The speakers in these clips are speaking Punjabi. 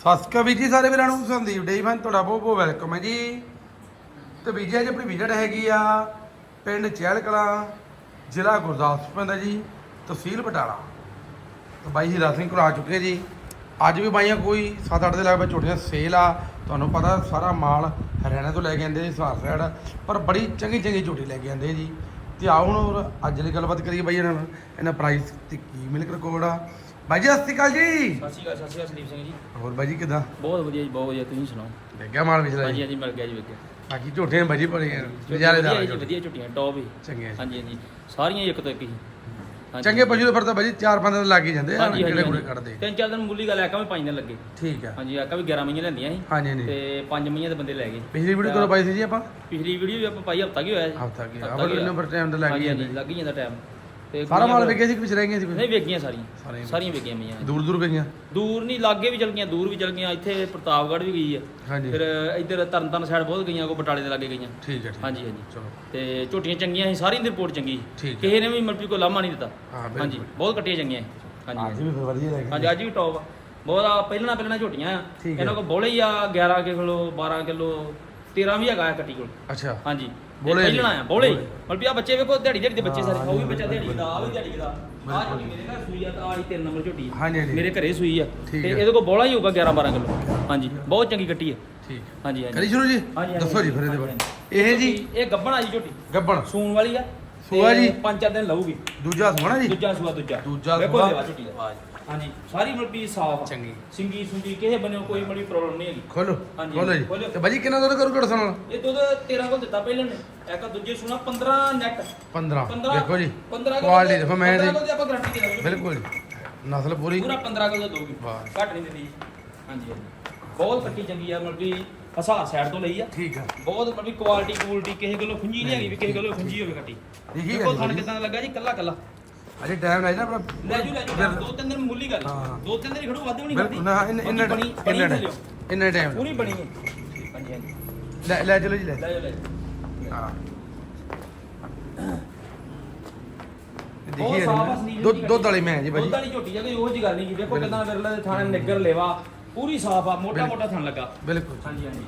ਸਤਿ ਸ਼੍ਰੀ ਅਕਾਲ ਵੀਰ ਜੀ, ਸਾਰੇ ਵੀਰਾਂ ਨੂੰ। ਸੰਦੀਪ ਡੇ ਫਨ ਤੁਹਾਡਾ ਬਹੁਤ ਬਹੁਤ ਵੈਲਕਮ ਹੈ ਜੀ। ਤੇ ਵੀਰ ਜੀ, ਅੱਜ ਆਪਣੀ ਵਿਜ਼ਿਟ ਹੈਗੀ ਆ ਪਿੰਡ ਚਹਿਲ ਕਲਾਂ ਜ਼ਿਲ੍ਹਾ ਗੁਰਦਾਸਪੁਰ ਪੈਂਦਾ ਜੀ, ਤਹਿਸੀਲ ਬਟਾਲਾ। ਤੇ ਬਾਈ ਹੀਰਾ ਸਿੰਘ ਕੋਲ ਆ ਚੁੱਕੇ ਜੀ। ਅੱਜ ਵੀ ਬਾਈਆਂ ਕੋਈ 7-8 ਦੇ ਲਗਭਗ ਛੋਟੀਆਂ ਸੇਲ ਆ। ਤੁਹਾਨੂੰ ਪਤਾ ਸਾਰਾ ਮਾਲ ਹਰਿਆਣਾ ਤੋਂ ਲੈ ਕੇ ਆਉਂਦੇ ਜੀ ਸਹਾਰ ਸਾਈਡ। ਪਰ ਬੜੀ ਚੰਗੀ ਚੰਗੀ ਝੋਟੀ ਲੈ ਕੇ ਆਉਂਦੇ ਜੀ। ਤੇ ਆਓ ਹੁਣ ਅੱਜ ਦੀ ਗੱਲਬਾਤ ਕਰੀਏ ਬਾਈ ਇਹਨਾਂ ਨਾਲ। ਇਹਨਾਂ ਪ੍ਰਾਈਸ ਤੇ ਕੀ ਮਿਲਕ ਰਿਕਾਰਡ ਆ। ਬਾਈ ਜੀ ਸਤਿ ਸ਼੍ਰੀ ਅਕਾਲ ਜੀ। ਸਤਿ ਸ਼੍ਰੀ ਅਕਾਲ ਸਤਿ ਸ਼੍ਰੀ ਅਕਾਲ ਸੰਦੀਪ ਸਿੰਘ ਜੀ। ਹੋਰ ਬਾਈ ਜੀ ਕਿਦਾਂ? ਬਹੁਤ ਵਧੀਆ ਜੀ ਬਹੁਤ ਵਧੀਆ। ਤੁਸੀਂ ਸੁਣਾਓ? ਲੱਗਿਆ ਮਾਲ ਵਿਚਲਾ ਹਾਂਜੀ ਜੀ? ਹਾਂਜੀ ਮਿਲ ਗਿਆ ਜੀ ਵੇਖਿਆ ਬਾਕੀ ਝੋਟੇ ਬਾਜੀ ਬੜੇ ਨਜ਼ਾਰੇਦਾਰ ਵਧੀਆ ਜੀ। ਵਧੀਆ ਝੁੱਟੀਆਂ ਟੌਪ ਹੀ। ਚੰਗੇ ਆ ਜੀ। ਹਾਂਜੀ ਹਾਂਜੀ ਸਾਰੀਆਂ ਇੱਕ ਤੋਂ ਇੱਕ ਹੀ। ਹਾਂਜੀ। ਚੰਗੇ ਪਸ਼ੂ ਦੇ ਫਿਰ ਤਾਂ ਬਾਜੀ 4-5 ਦਿਨ ਲੱਗ ਹੀ ਜਾਂਦੇ ਆ ਹਾਂਜੀ ਕਿਹੜੇ ਹਾਂਜੀ ਕੋਲੇ ਕੱਢਦੇ। ਤਿੰਨ ਚਾਰ ਦਿਨ ਮੁੱਲੀ ਗੱਲ ਐਕਾ ਵੀ ਪੰਜ ਦਿਨ ਲੱਗੇ। ਠੀਕ ਆ। ਹਾਂਜੀ ਐਕਾ ਵੀ 11 ਮਹੀਨੇ ਲੈਂਦੀਆਂ ਸੀ। ਹਾਂਜੀ ਹਾਂਜੀ। ਤੇ ਪੰਜ ਮਹੀਨੇ ਦੇ ਬੰਦੇ ਲੈ ਗਏ। ਪਿਛਲੀ ਵੀਡੀਓ ਕਦੋਂ ਪਾਈ ਸੀ ਜੀ ਆਪਾਂ? ਪਿਛਲੀ ਵੀਡੀਓ ਵੀ ਆਪਾਂ ਪਾਈ ਹਫਤਾ ਕੀ ਹੋਇਆ ਜੀ। ਹਫਤਾ ਕੀ ਹਫ਼ਤਾ ਆਪਾਂ ਕੀ ਹੋਇਆ। ਨੰਬਰ ਟਾਈਮ ਤੇ ਲੱਗ ਹਾਂਜੀ ਹੀ ਜਾਂਦਾ ਟਾਈਮ ਤੇ ਸਾਰਾ ਮਾਲ ਵਿਕਿਆ ਸੀ ਕਿ ਵਿੱਚ ਰਹਿ ਗਈਆਂ ਸੀ ਨਹੀਂ ਕੋਈ ਵੇਗੀਆਂ ਸਾਰੀਆਂ ਸਾਰੀਆਂ ਸਾਰੀਆਂ ਵੇਗੀਆਂ ਮੀਆਂ ਦੂਰ ਦੂਰ ਗਈਆਂ ਦੂਰ ਨਹੀਂ ਲਾਗੇ ਵੀ ਚਲ ਗਈਆਂ ਦੂਰ ਵੀ ਚਲ ਗਈਆਂ। ਇੱਥੇ ਪ੍ਰਤਾਪਗੜ੍ਹ ਵੀ ਗਈ ਆ। ਹਾਂਜੀ। ਫਿਰ ਇੱਧਰ ਤਰਨਤਾਰਨ ਸਾਈਡ ਬਹੁਤ ਗਈਆਂ ਕੋ ਬਟਾਲੇ ਦੇ ਲਾਗੇ ਗਈਆਂ। ਠੀਕ ਹੈ ਠੀਕ ਹਾਂਜੀ ਹਾਂਜੀ। ਚਲੋ। ਤੇ ਝੋਟੀਆਂ ਚੰਗੀਆਂ ਸੀ ਸਾਰੀ ਦੀ ਰਿਪੋਰਟ ਚੰਗੀ ਸੀ। ਠੀਕ ਹੈ। ਕਿਸੇ ਨੇ ਵੀ ਮਤਲਬ ਕੋਈ ਲਾਮਾ ਨਹੀਂ ਦਿੱਤਾ। ਹਾਂ ਹਾਂਜੀ ਬਹੁਤ ਕੱਟੀਆਂ ਚੰਗੀਆਂ ਸੀ। ਹਾਂਜੀ ਅੱਜ ਵੀ ਫਿਰ ਵਧੀਆ ਲੱਗ ਹਾਂਜੀ ਅੱਜ ਵੀ ਟੌਪ ਆ। ਬਹੁਤ ਆ ਪਹਿਲਾਂ ਪਹਿਲਾਂ ਝੋਟੀਆਂ ਆ। ਠੀਕ ਹੈ। ਇਹਨਾਂ ਕੋਲ ਬੋਲੇ ਹੀ ਆ 11 ਕਿਲੋ 12 ਕਿਲੋ 13 ਵੀ ਹੈਗਾ ਆ ਕੱਟੀ ਕੋਲ। ਅੱਛਾ। ਹਾਂਜੀ। ਬੋਲੇ ਬੋਲੇ ਪਹਿਲਾਂ ਆ ਬੋਲੇ। ਮਤਲਬ ਆ ਬੱਚੇ ਵੇਖੋ ਦਿਹਾੜੀ ਦਿਹਾੜੀ ਦੇ ਬੱਚੇ ਸਾਰੇ। ਉਹ ਵੀ ਬੱਚਾ ਦਿਹਾੜੀ ਦਾ ਆ ਵੀ ਦਿਹਾੜੀ ਦਾ। ਆ ਝੋਟੀ ਮੇਰੇ ਘਰ ਸੂਈ ਆ ਤਾਂ ਆ ਹੀ 3 ਨੰਬਰ ਝੋਟੀ ਆ। ਮੇਰੇ ਘਰੇ ਸੂਈ ਆ। ਤੇ। ਇਹਦੇ ਕੋਲ ਬੋਲਾ ਹੀ ਹੋਊਗਾ 11 12 ਕਿਲੋ। ਹਾਂਜੀ ਬਹੁਤ ਚੰਗੀ ਕੱਟੀ ਹੈ ਠੀਕ ਹਾਂਜੀ ਹਾਂਜੀ। ਕਰੀ ਸ਼ੁਰੂ ਜੀ। ਦੱਸੋ ਜੀ ਫਿਰ ਇਹਦੇ ਬਾਰੇ। ਇਹ ਜੀ? ਇਹ ਗੱਬਣ ਆ ਜੀ ਝੋਟੀ। ਗੱਬਣ। ਸੂਣ ਵਾਲੀ ਆ। ਸੂਆ ਜੀ? ਪੰਜ ਚਾਰ ਦਿਨ ਲਊਗੀ। ਦੂਜਾ ਸੋਹਣਾ ਜੀ? ਦੂਜਾ ਸੂਆ ਦੂਜਾ। ਦੂਜਾ ਸੂਆ। ਝੋਟੀ ਦਾ। ਹਾਂਜੀ ਸਾਰੀ ਮਲਪੀ ਸਾਫ਼ ਚੰਗੀ। ਸਿੰਗੀ ਸੁੰਗੀ ਕਿਸੇ ਬੰਨਿਓ ਕੋਈ ਮੜੀ ਪ੍ਰੋਬਲਮ ਨਹੀਂ ਹੈਗੀ। ਖੋਲੋ ਹਾਂਜੀ, ਖੋਲੋ ਜੀ। ਖੋਲੋ। ਤੇ ਬਾਜੀ ਕਿੰਨਾ ਦੁੱਧ ਕਰੂ ਕੜਸਣ ਵਾਲਾ? ਇਹ ਦੁੱਧ 13 ਕੋਲ ਦਿੱਤਾ ਪਹਿਲਾਂ ਨੇ। ਇੱਕ ਦੂਜੇ ਸੂਣਾ 15 ਨੈਟ 15 15 ਦੇਖੋ ਜੀ 15 ਕੁਆਲਿਟੀ ਦੇਖੋ ਮੈਂ ਦੀ ਦੀ ਆਪਾਂ ਗਾਰੰਟੀ ਦੇ ਦਾਂਗੇ। ਬਿਲਕੁਲ ਜੀ। ਨਸਲ ਪੂਰੀ ਪੂਰਾ 15 ਕਿਲੋ ਦੋਗੀ ਵਾਹ। ਘੱਟ ਨਹੀਂ ਦਿੰਦੀ। ਹਾਂਜੀ ਹਾਂਜੀ। ਬਹੁਤ ਕੱਟੀ ਚੰਗੀ ਆ ਮਲਪੀ ਹਸਾਰ ਸਾਈਡ ਤੋਂ ਲਈ ਆ। ਠੀਕ ਆ। ਬਹੁਤ ਮਲਪੀ ਕੁਆਲਿਟੀ ਕੁਆਲਿਟੀ ਕਿਸੇ ਕੋਲੋਂ ਖੁੰਜੀ ਨਹੀਂ ਹੈਗੀ ਵੀ ਕਿਸੇ ਕੋਲੋਂ ਖੁੰਜੀ ਹੋਵੇ ਕੱਟੀ ਦੇਖੀ ਥਣ। ਕਿਦਾਂ ਦਾ ਲੱਗਾ ਜੀ ਕੱਲਾ ਕੱਲਾ। ਅਜੇ ਟਾਈਮ ਲੱਗ ਜਾਣਾ ਲੈ ਜੂ ਲੈ ਜੂ ਦੋ ਤਿੰਨ ਦਿਨ ਮੁੱਲੀ ਗੱਲ। ਹਾਂ। ਦੋ ਤਿੰਨ ਦਿਨ ਖੜੂ ਵਾਧੂ ਨਹੀਂ ਬਿਲਕੁਲ ਨਾ ਇੰਨਾ ਇੰਨਾ ਬਣੀ ਬਣੀ ਇੰਨਾ ਲੈ ਲਿਓ ਇੰਨਾ ਟਾਈਮ ਪੂਰੀ ਬਣੀ ਹੈ। ਹਾਂਜੀ ਹਾਂਜੀ। ਲੈ ਲੈ ਚਲੋ ਜੀ ਲੈ। ਲੈ ਜਾਓ ਲੈ ਜਾਓ। ਹਾਂ। ਦੇਖੀ ਸਾਫ਼ ਆ ਸਰੀਰ ਦੁੱਧ ਦੀ ਦੁੱਧ ਵਾਲੀ ਮੈਂ ਜੀ ਦੁੱਧ ਬਾਜੀ ਵਾਲੀ ਝੋਟੀ ਕੋਈ ਉਹੋ ਜੀ ਗੱਲ ਨਹੀਂ ਜੀ। ਦੇਖੋ ਕਿਦਾਂ ਵਿਰਲਾ ਦੇ ਥਾਣੇ ਨਿੱਗਰ ਲੇਵਾ। ਪੂਰੀ ਸਾਫ਼ ਆ ਮੋਟਾ ਮੋਟਾ ਥਣ ਲੱਗਾ। ਬਿਲਕੁਲ। ਹਾਂਜੀ ਹਾਂਜੀ।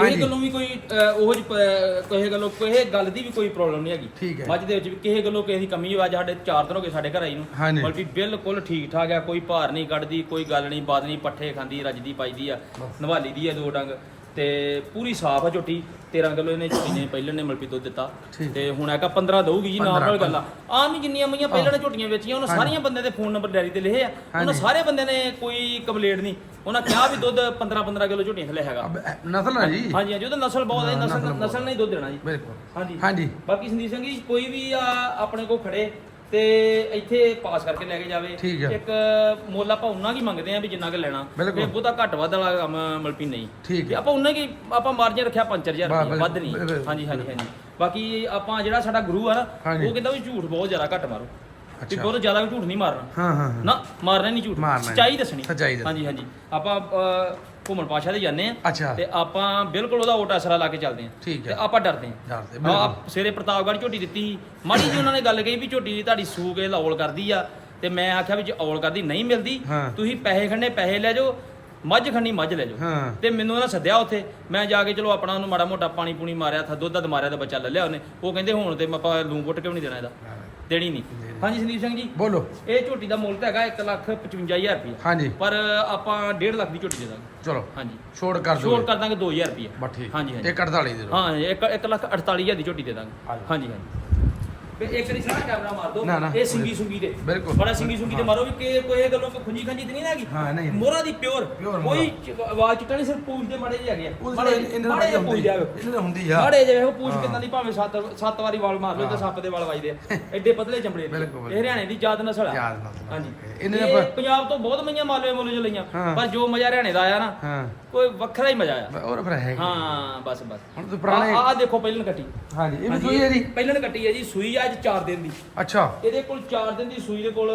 ਹਾਂਜੀ। ਕਿਸੇ ਗੱਲੋਂ ਵੀ ਕੋਈ ਅਹ, ਉਹੋ ਜਿਹੀ ਪ- ਕਿਸੇ ਗੱਲੋਂ ਕਿਸੇ ਗੱਲ ਦੀ ਵੀ ਕੋਈ ਪ੍ਰੋਬਲਮ ਨਹੀਂ ਹੈਗੀ ਠੀਕ ਹੈ। ਮੱਝ ਦੇ ਵਿੱਚ ਵੀ ਕਿਸੇ ਗੱਲੋਂ ਕਿਸੇ ਦੀ ਕਮੀ ਹੋਇਆ ਸਾਡੇ 4 ਦਿਨ ਹੋ ਗਏ ਸਾਡੇ ਘਰ ਆਈ ਨੂੰ ਹਾਂਜੀ। ਬਲਕਿ ਬਿਲਕੁਲ ਠੀਕ ਠਾਕ ਆ ਕੋਈ ਭਾਰ ਨਹੀਂ ਕੱਢਦੀ ਕੋਈ ਗੱਲ ਨਹੀਂ ਬਾਤ ਨਹੀਂ ਪੱਠੇ ਖਾਂਦੀ ਰੱਜਦੀ ਪਾਈਦੀ ਆ ਨਵਾਲੀ ਦੀ ਆ ਦੋ ਡੰਗ ਤੇ ਪੂਰੀ ਸਾਫ਼ ਆ ਝੋਟੀ 13 ਕਿਲੋ ਇਹਨੇ ਝੋਟੀ ਨੇ ਪਹਿਲਾਂ ਨੇ ਮਲਪੀ ਦੁੱਧ ਦਿੱਤਾ। ਤੇ ਹੁਣ ਹੈਗਾ 15 ਦਊਗੀ ਜੀ 15 ਨਾਰਮਲ ਗੱਲ ਆ। ਆਮ ਹੀ ਜਿੰਨੀਆਂ ਮਈਆਂ ਪਹਿਲਾਂ ਨੇ ਝੋਟੀਆਂ ਵੇਚੀਆਂ ਉਹਨਾਂ ਸਾਰੀਆਂ ਬੰਦੇ ਦੇ ਫੋਨ ਨੰਬਰ ਡੈਰੀ ਤੇ ਲਿਖੇ ਆ। ਉਹਨਾਂ। ਸਾਰੇ ਬੰਦੇ ਨੇ ਕੋਈ ਕੰਪਲੇਂਟ ਨਹੀਂ। ਉਹਨਾਂ ਕਿਹਾ ਵੀ ਦੁੱਧ 15 15 ਕਿਲੋ ਝੋਟੀਆਂ ਥੱਲੇ ਹੈਗਾ। ਨਸਲ ਹੈ ਜੀ। ਹਾਂਜੀ ਹਾਂਜੀ ਉਹਦਾ ਨਸਲ ਬਹੁਤ ਹੈ ਨਸਲ ਨਸਲ ਨਹੀਂ ਦੁੱਧ ਦੇਣਾ ਜੀ। ਬਿਲਕੁਲ। ਹਾਂਜੀ। ਹਾਂਜੀ। ਬਾਕੀ ਸੰਦੀਪ ਸਿੰਘ ਜੀ ਕੋਈ ਵੀ ਆਪਣੇ ਕੋਲ ਖੜੇ ਤੇ ਇੱਥੇ ਪਾਸ ਕਰਕੇ ਲੈ ਕੇ ਜਾਵੇ। ਠੀਕ ਹੈ। ਇੱਕ ਮੁੱਲ ਆਪਾਂ ਉਹਨਾਂ ਕੀ ਮੰਗਦੇ ਆ ਵੀ ਜਿੰਨਾ ਕਿ ਲੈਣਾ। ਬਿਲਕੁਲ। ਤੇ ਬਹੁਤਾ ਘੱਟ ਵੱਧ ਵਾਲਾ ਕੰਮ ਮਲਪੀ ਨਹੀਂ। ਠੀਕ ਤੇ ਹੈ ਆਪਾਂ ਉਹਨਾਂ ਕੀ ਆਪਾਂ ਮਾਰਜਨ ਰੱਖਿਆ 5000 ਵਾਹ, ਰੁਪਏ ਵੱਧ ਨਹੀਂ। ਬਿਲਕੁਲ, ਹਾਂਜੀ ਹਾਂਜੀ ਹਾਂਜੀ। ਬਾਕੀ ਆਪਾਂ ਜਿਹੜਾ ਸਾਡਾ ਗੁਰੂ ਆ ਨਾ ਹਾਂਜੀ। ਉਹ ਕਹਿੰਦਾ ਵੀ ਝੂਠ ਬਹੁਤ ਜ਼ਿਆਦਾ ਘੱਟ ਮਾਰੋ। ਤੇ ਅੱਛਾ। ਬਹੁਤ ਜ਼ਿਆਦਾ ਵੀ ਝੂਠ ਨਹੀਂ ਮਾਰਨਾ। ਹਾਂ ਹਾਂ ਹਾਂ। ਨਾ ਮਾਰਨਾ ਨਹੀਂ ਝੂਠ। ਮਾਰਨਾ ਨਹੀਂ। ਸੱਚਾਈ ਦੱਸਣੀ। ਸੱਚਾਈ ਦੱਸਣੀ। ਹਾਂਜੀ ਹਾਂਜੀ। ਆਪਾਂ ਅਹ, ਘੁੰਮਣ ਪਾਸ਼ਾ ਦੇ ਜਾਂਦੇ ਆ। ਅੱਛਾ। ਤੇ ਆਪਾਂ ਬਿਲਕੁਲ ਉਹਦਾ ਓਟ ਅਸਰਾ ਲਾ ਕੇ ਚੱਲਦੇ ਆ। ਠੀਕ ਤੇ ਆਪਾਂ ਡਰਦੇ ਆ। ਡਰਦੇ, ਆ ਬਿਲਕੁਲ। ਸਵੇਰੇ ਪ੍ਰਤਾਪਗੜ੍ਹ ਝੋਟੀ ਦਿੱਤੀ। ਸੀ। ਮਾੜੀ ਜੀ ਉਹਨਾਂ ਨੇ ਗੱਲ ਕਹੀ ਵੀ ਝੋਟੀ ਦੀ ਤੁਹਾਡੀ ਸੂਕ ਇਹ ਲੌਲ ਕਰਦੀ ਆ। ਤੇ ਮੈਂ ਆਖਿਆ ਵੀ ਜੇ ਔਲ ਕਰਦੀ ਨਹੀਂ ਮਿਲਦੀ ਹਾਂ। ਤੁਸੀਂ ਪੈਸੇ ਖੰਨੇ ਪੈਸੇ ਲੈ ਜਾਓ ਮੱਝ ਖੰਨੀ ਮੱਝ ਲੈ ਜਾਓ। ਹਾਂ। ਤੇ ਮੈਨੂੰ ਉਹਨਾਂ ਸੱਦਿਆ ਉੱਥੇ। ਮੈਂ ਜਾ ਕੇ ਚਲੋ ਆਪਣਾ ਉਹਨੂੰ ਮਾੜਾ ਮੋਟਾ ਪਾਣੀ ਪੂਣੀ ਮਾਰਿਆ ਥਾ ਦੁੱਧ ਦੱਧ ਮਾਰਿਆ ਤਾਂ ਬੱਚਾ ਲੈ ਲਿਆ ਉਹਨੇ। ਉਹ ਕਹਿੰਦੇ ਹੁਣ ਤੇ ਆਪਾਂ ਲੂੰ ਪੁੱਟ ਕਿਉਂ ਨਹੀਂ ਦੇਣਾ ਇਹਦਾ? ਦੇਣੀ ਨਹੀਂ। ਹਾਂਜੀ ਸੰਦੀਪ ਸਿੰਘ ਜੀ। ਬੋਲੋ। ਇਹ ਝੋਟੀ ਦਾ ਮੁੱਲ ਤਾਂ ਹੈਗਾ 1 ਲੱਖ 55000 ਰੁਪਏ ਹਾਂਜੀ। ਪਰ ਆਪਾਂ 1.5 ਲੱਖ ਦੀ ਝੋਟੀ ਦੇ ਦਾਂਗੇ। ਚਲੋ। ਹਾਂਜੀ। ਛੋੜ ਕਰ ਛੋੜ ਦਿਓ ਕਰ ਦਾਂਗੇ 2000 ਰੁਪਏ ਬਸ ਠੀਕ ਹਾਂਜੀ, ਹਾਂਜੀ। ਇਹ 48 ਦੇ ਦਿਓ। ਹਾਂ ਇੱਕ ਇੱਕ ਲੱਖ 48000 ਦੀ ਝੋਟੀ ਦੇ ਦਾਂਗੇ। ਹਾਂਜੀ। ਹਾਂਜੀ। ਇੱਕ ਦੀ ਸਾਰਾ ਕੈਮਰਾ ਮਾਰ ਦੋ ਨਾ, ਨਾ। ਇਹ ਸਿੰਗੀ ਸੁੰਗੀ ਦੇ। ਬਿਲਕੁਲ। ਬੜਾ ਸਿੰਗੀ ਸੁੰਗੀ ਤੇ ਮਾਰੋ ਵੀ ਕਿ ਕੋਈ ਇਹ ਗੱਲੋਂ ਕੋਈ ਖੁੰਜੀ ਖੰਜੀ ਤੇ ਨਹੀਂ ਹੈਗੀ? ਹਾਂ, ਨਹੀਂ, ਨਹੀਂ। ਮੋਰਾ ਦੀ ਪਿਓਰ। Pure ਕੋਈ ਚ- ਆਵਾਜ਼ ਚਿੱਟਾ ਨਹੀਂ ਸਿਰਫ ਪੂਛ ਦੇ ਮਾੜੇ ਜਿਹੇ ਹੈਗੇ ਆ। ਮਾੜੇ ਇਹਨਾਂ ਮਾੜੇ ਜਿਹੇ ਪੂਛ ਜਾਵੇ। ਇਹਨਾਂ ਹੁੰਦੀ ਆ। ਮਾੜੇ ਜਿਹੇ ਉਹ ਪੂਛ ਹਾਂ। ਕਿੰਨਾ ਦੀ ਭਾਵੇਂ ਸੱਤ ਸੱਤ ਵਾਰੀ ਵਾਲ ਮਾਰ ਲਓ ਤੇ ਹਾਂ। ਸੱਪ ਦੇ ਵਾਲ ਵੱਜਦੇ ਆ। ਐਡੇ ਪਤਲੇ ਚਮੜੇ ਦੇ ਬਿਲਕੁਲ, ਇਹ ਹਰਿਆਣੇ ਦੀ ਜਾਤ ਨਸਲ ਆ। ਯਾਦ ਨਸਲ ਆ। ਹਾਂਜੀ। ਇਹਨੇ ਇਹ ਆਪਾਂ- ਪੰਜਾਬ ਤੋਂ ਬਹੁਤ ਮਈਆਂ ਮਾਲਵੇ ਮੁੱਲ ਚ ਲਈਆਂ। ਹਾਂ। ਪਰ ਜੋ ਮਜ਼ਾ ਹਰਿਆਣੇ ਦਾ ਆਇਆ ਨਾ ਹਾਂ। ਕੋਈ ਵੱਖਰਾ ਹੀ ਮਜ਼ਾ ਆਇਆ। ਹੋਰ ਫਿਰ ਹੈ। ਹਾਂ ਬਸ ਬਸ। ਹੁਣ ਤੂੰ ਪੁਰਾਣੇ ਆ ਦੇਖੋ ਪਹਿਲਨ ਕੱਟੀ। ਹਾਂਜੀ ਇਹ ਵੀ ਸੂਈ ਹੈ ਜੀ। ਪਹਿਲਨ ਕੱਟੀ ਹੈ ਜੀ। ਸੂਈ ਆ ਅੱਜ 4 ਦਿਨ ਦੀ। ਅੱਛਾ। ਇਹਦੇ ਕੋਲ 4 ਦਿਨ ਦੀ ਸੂਈ ਦੇ ਕੋਲ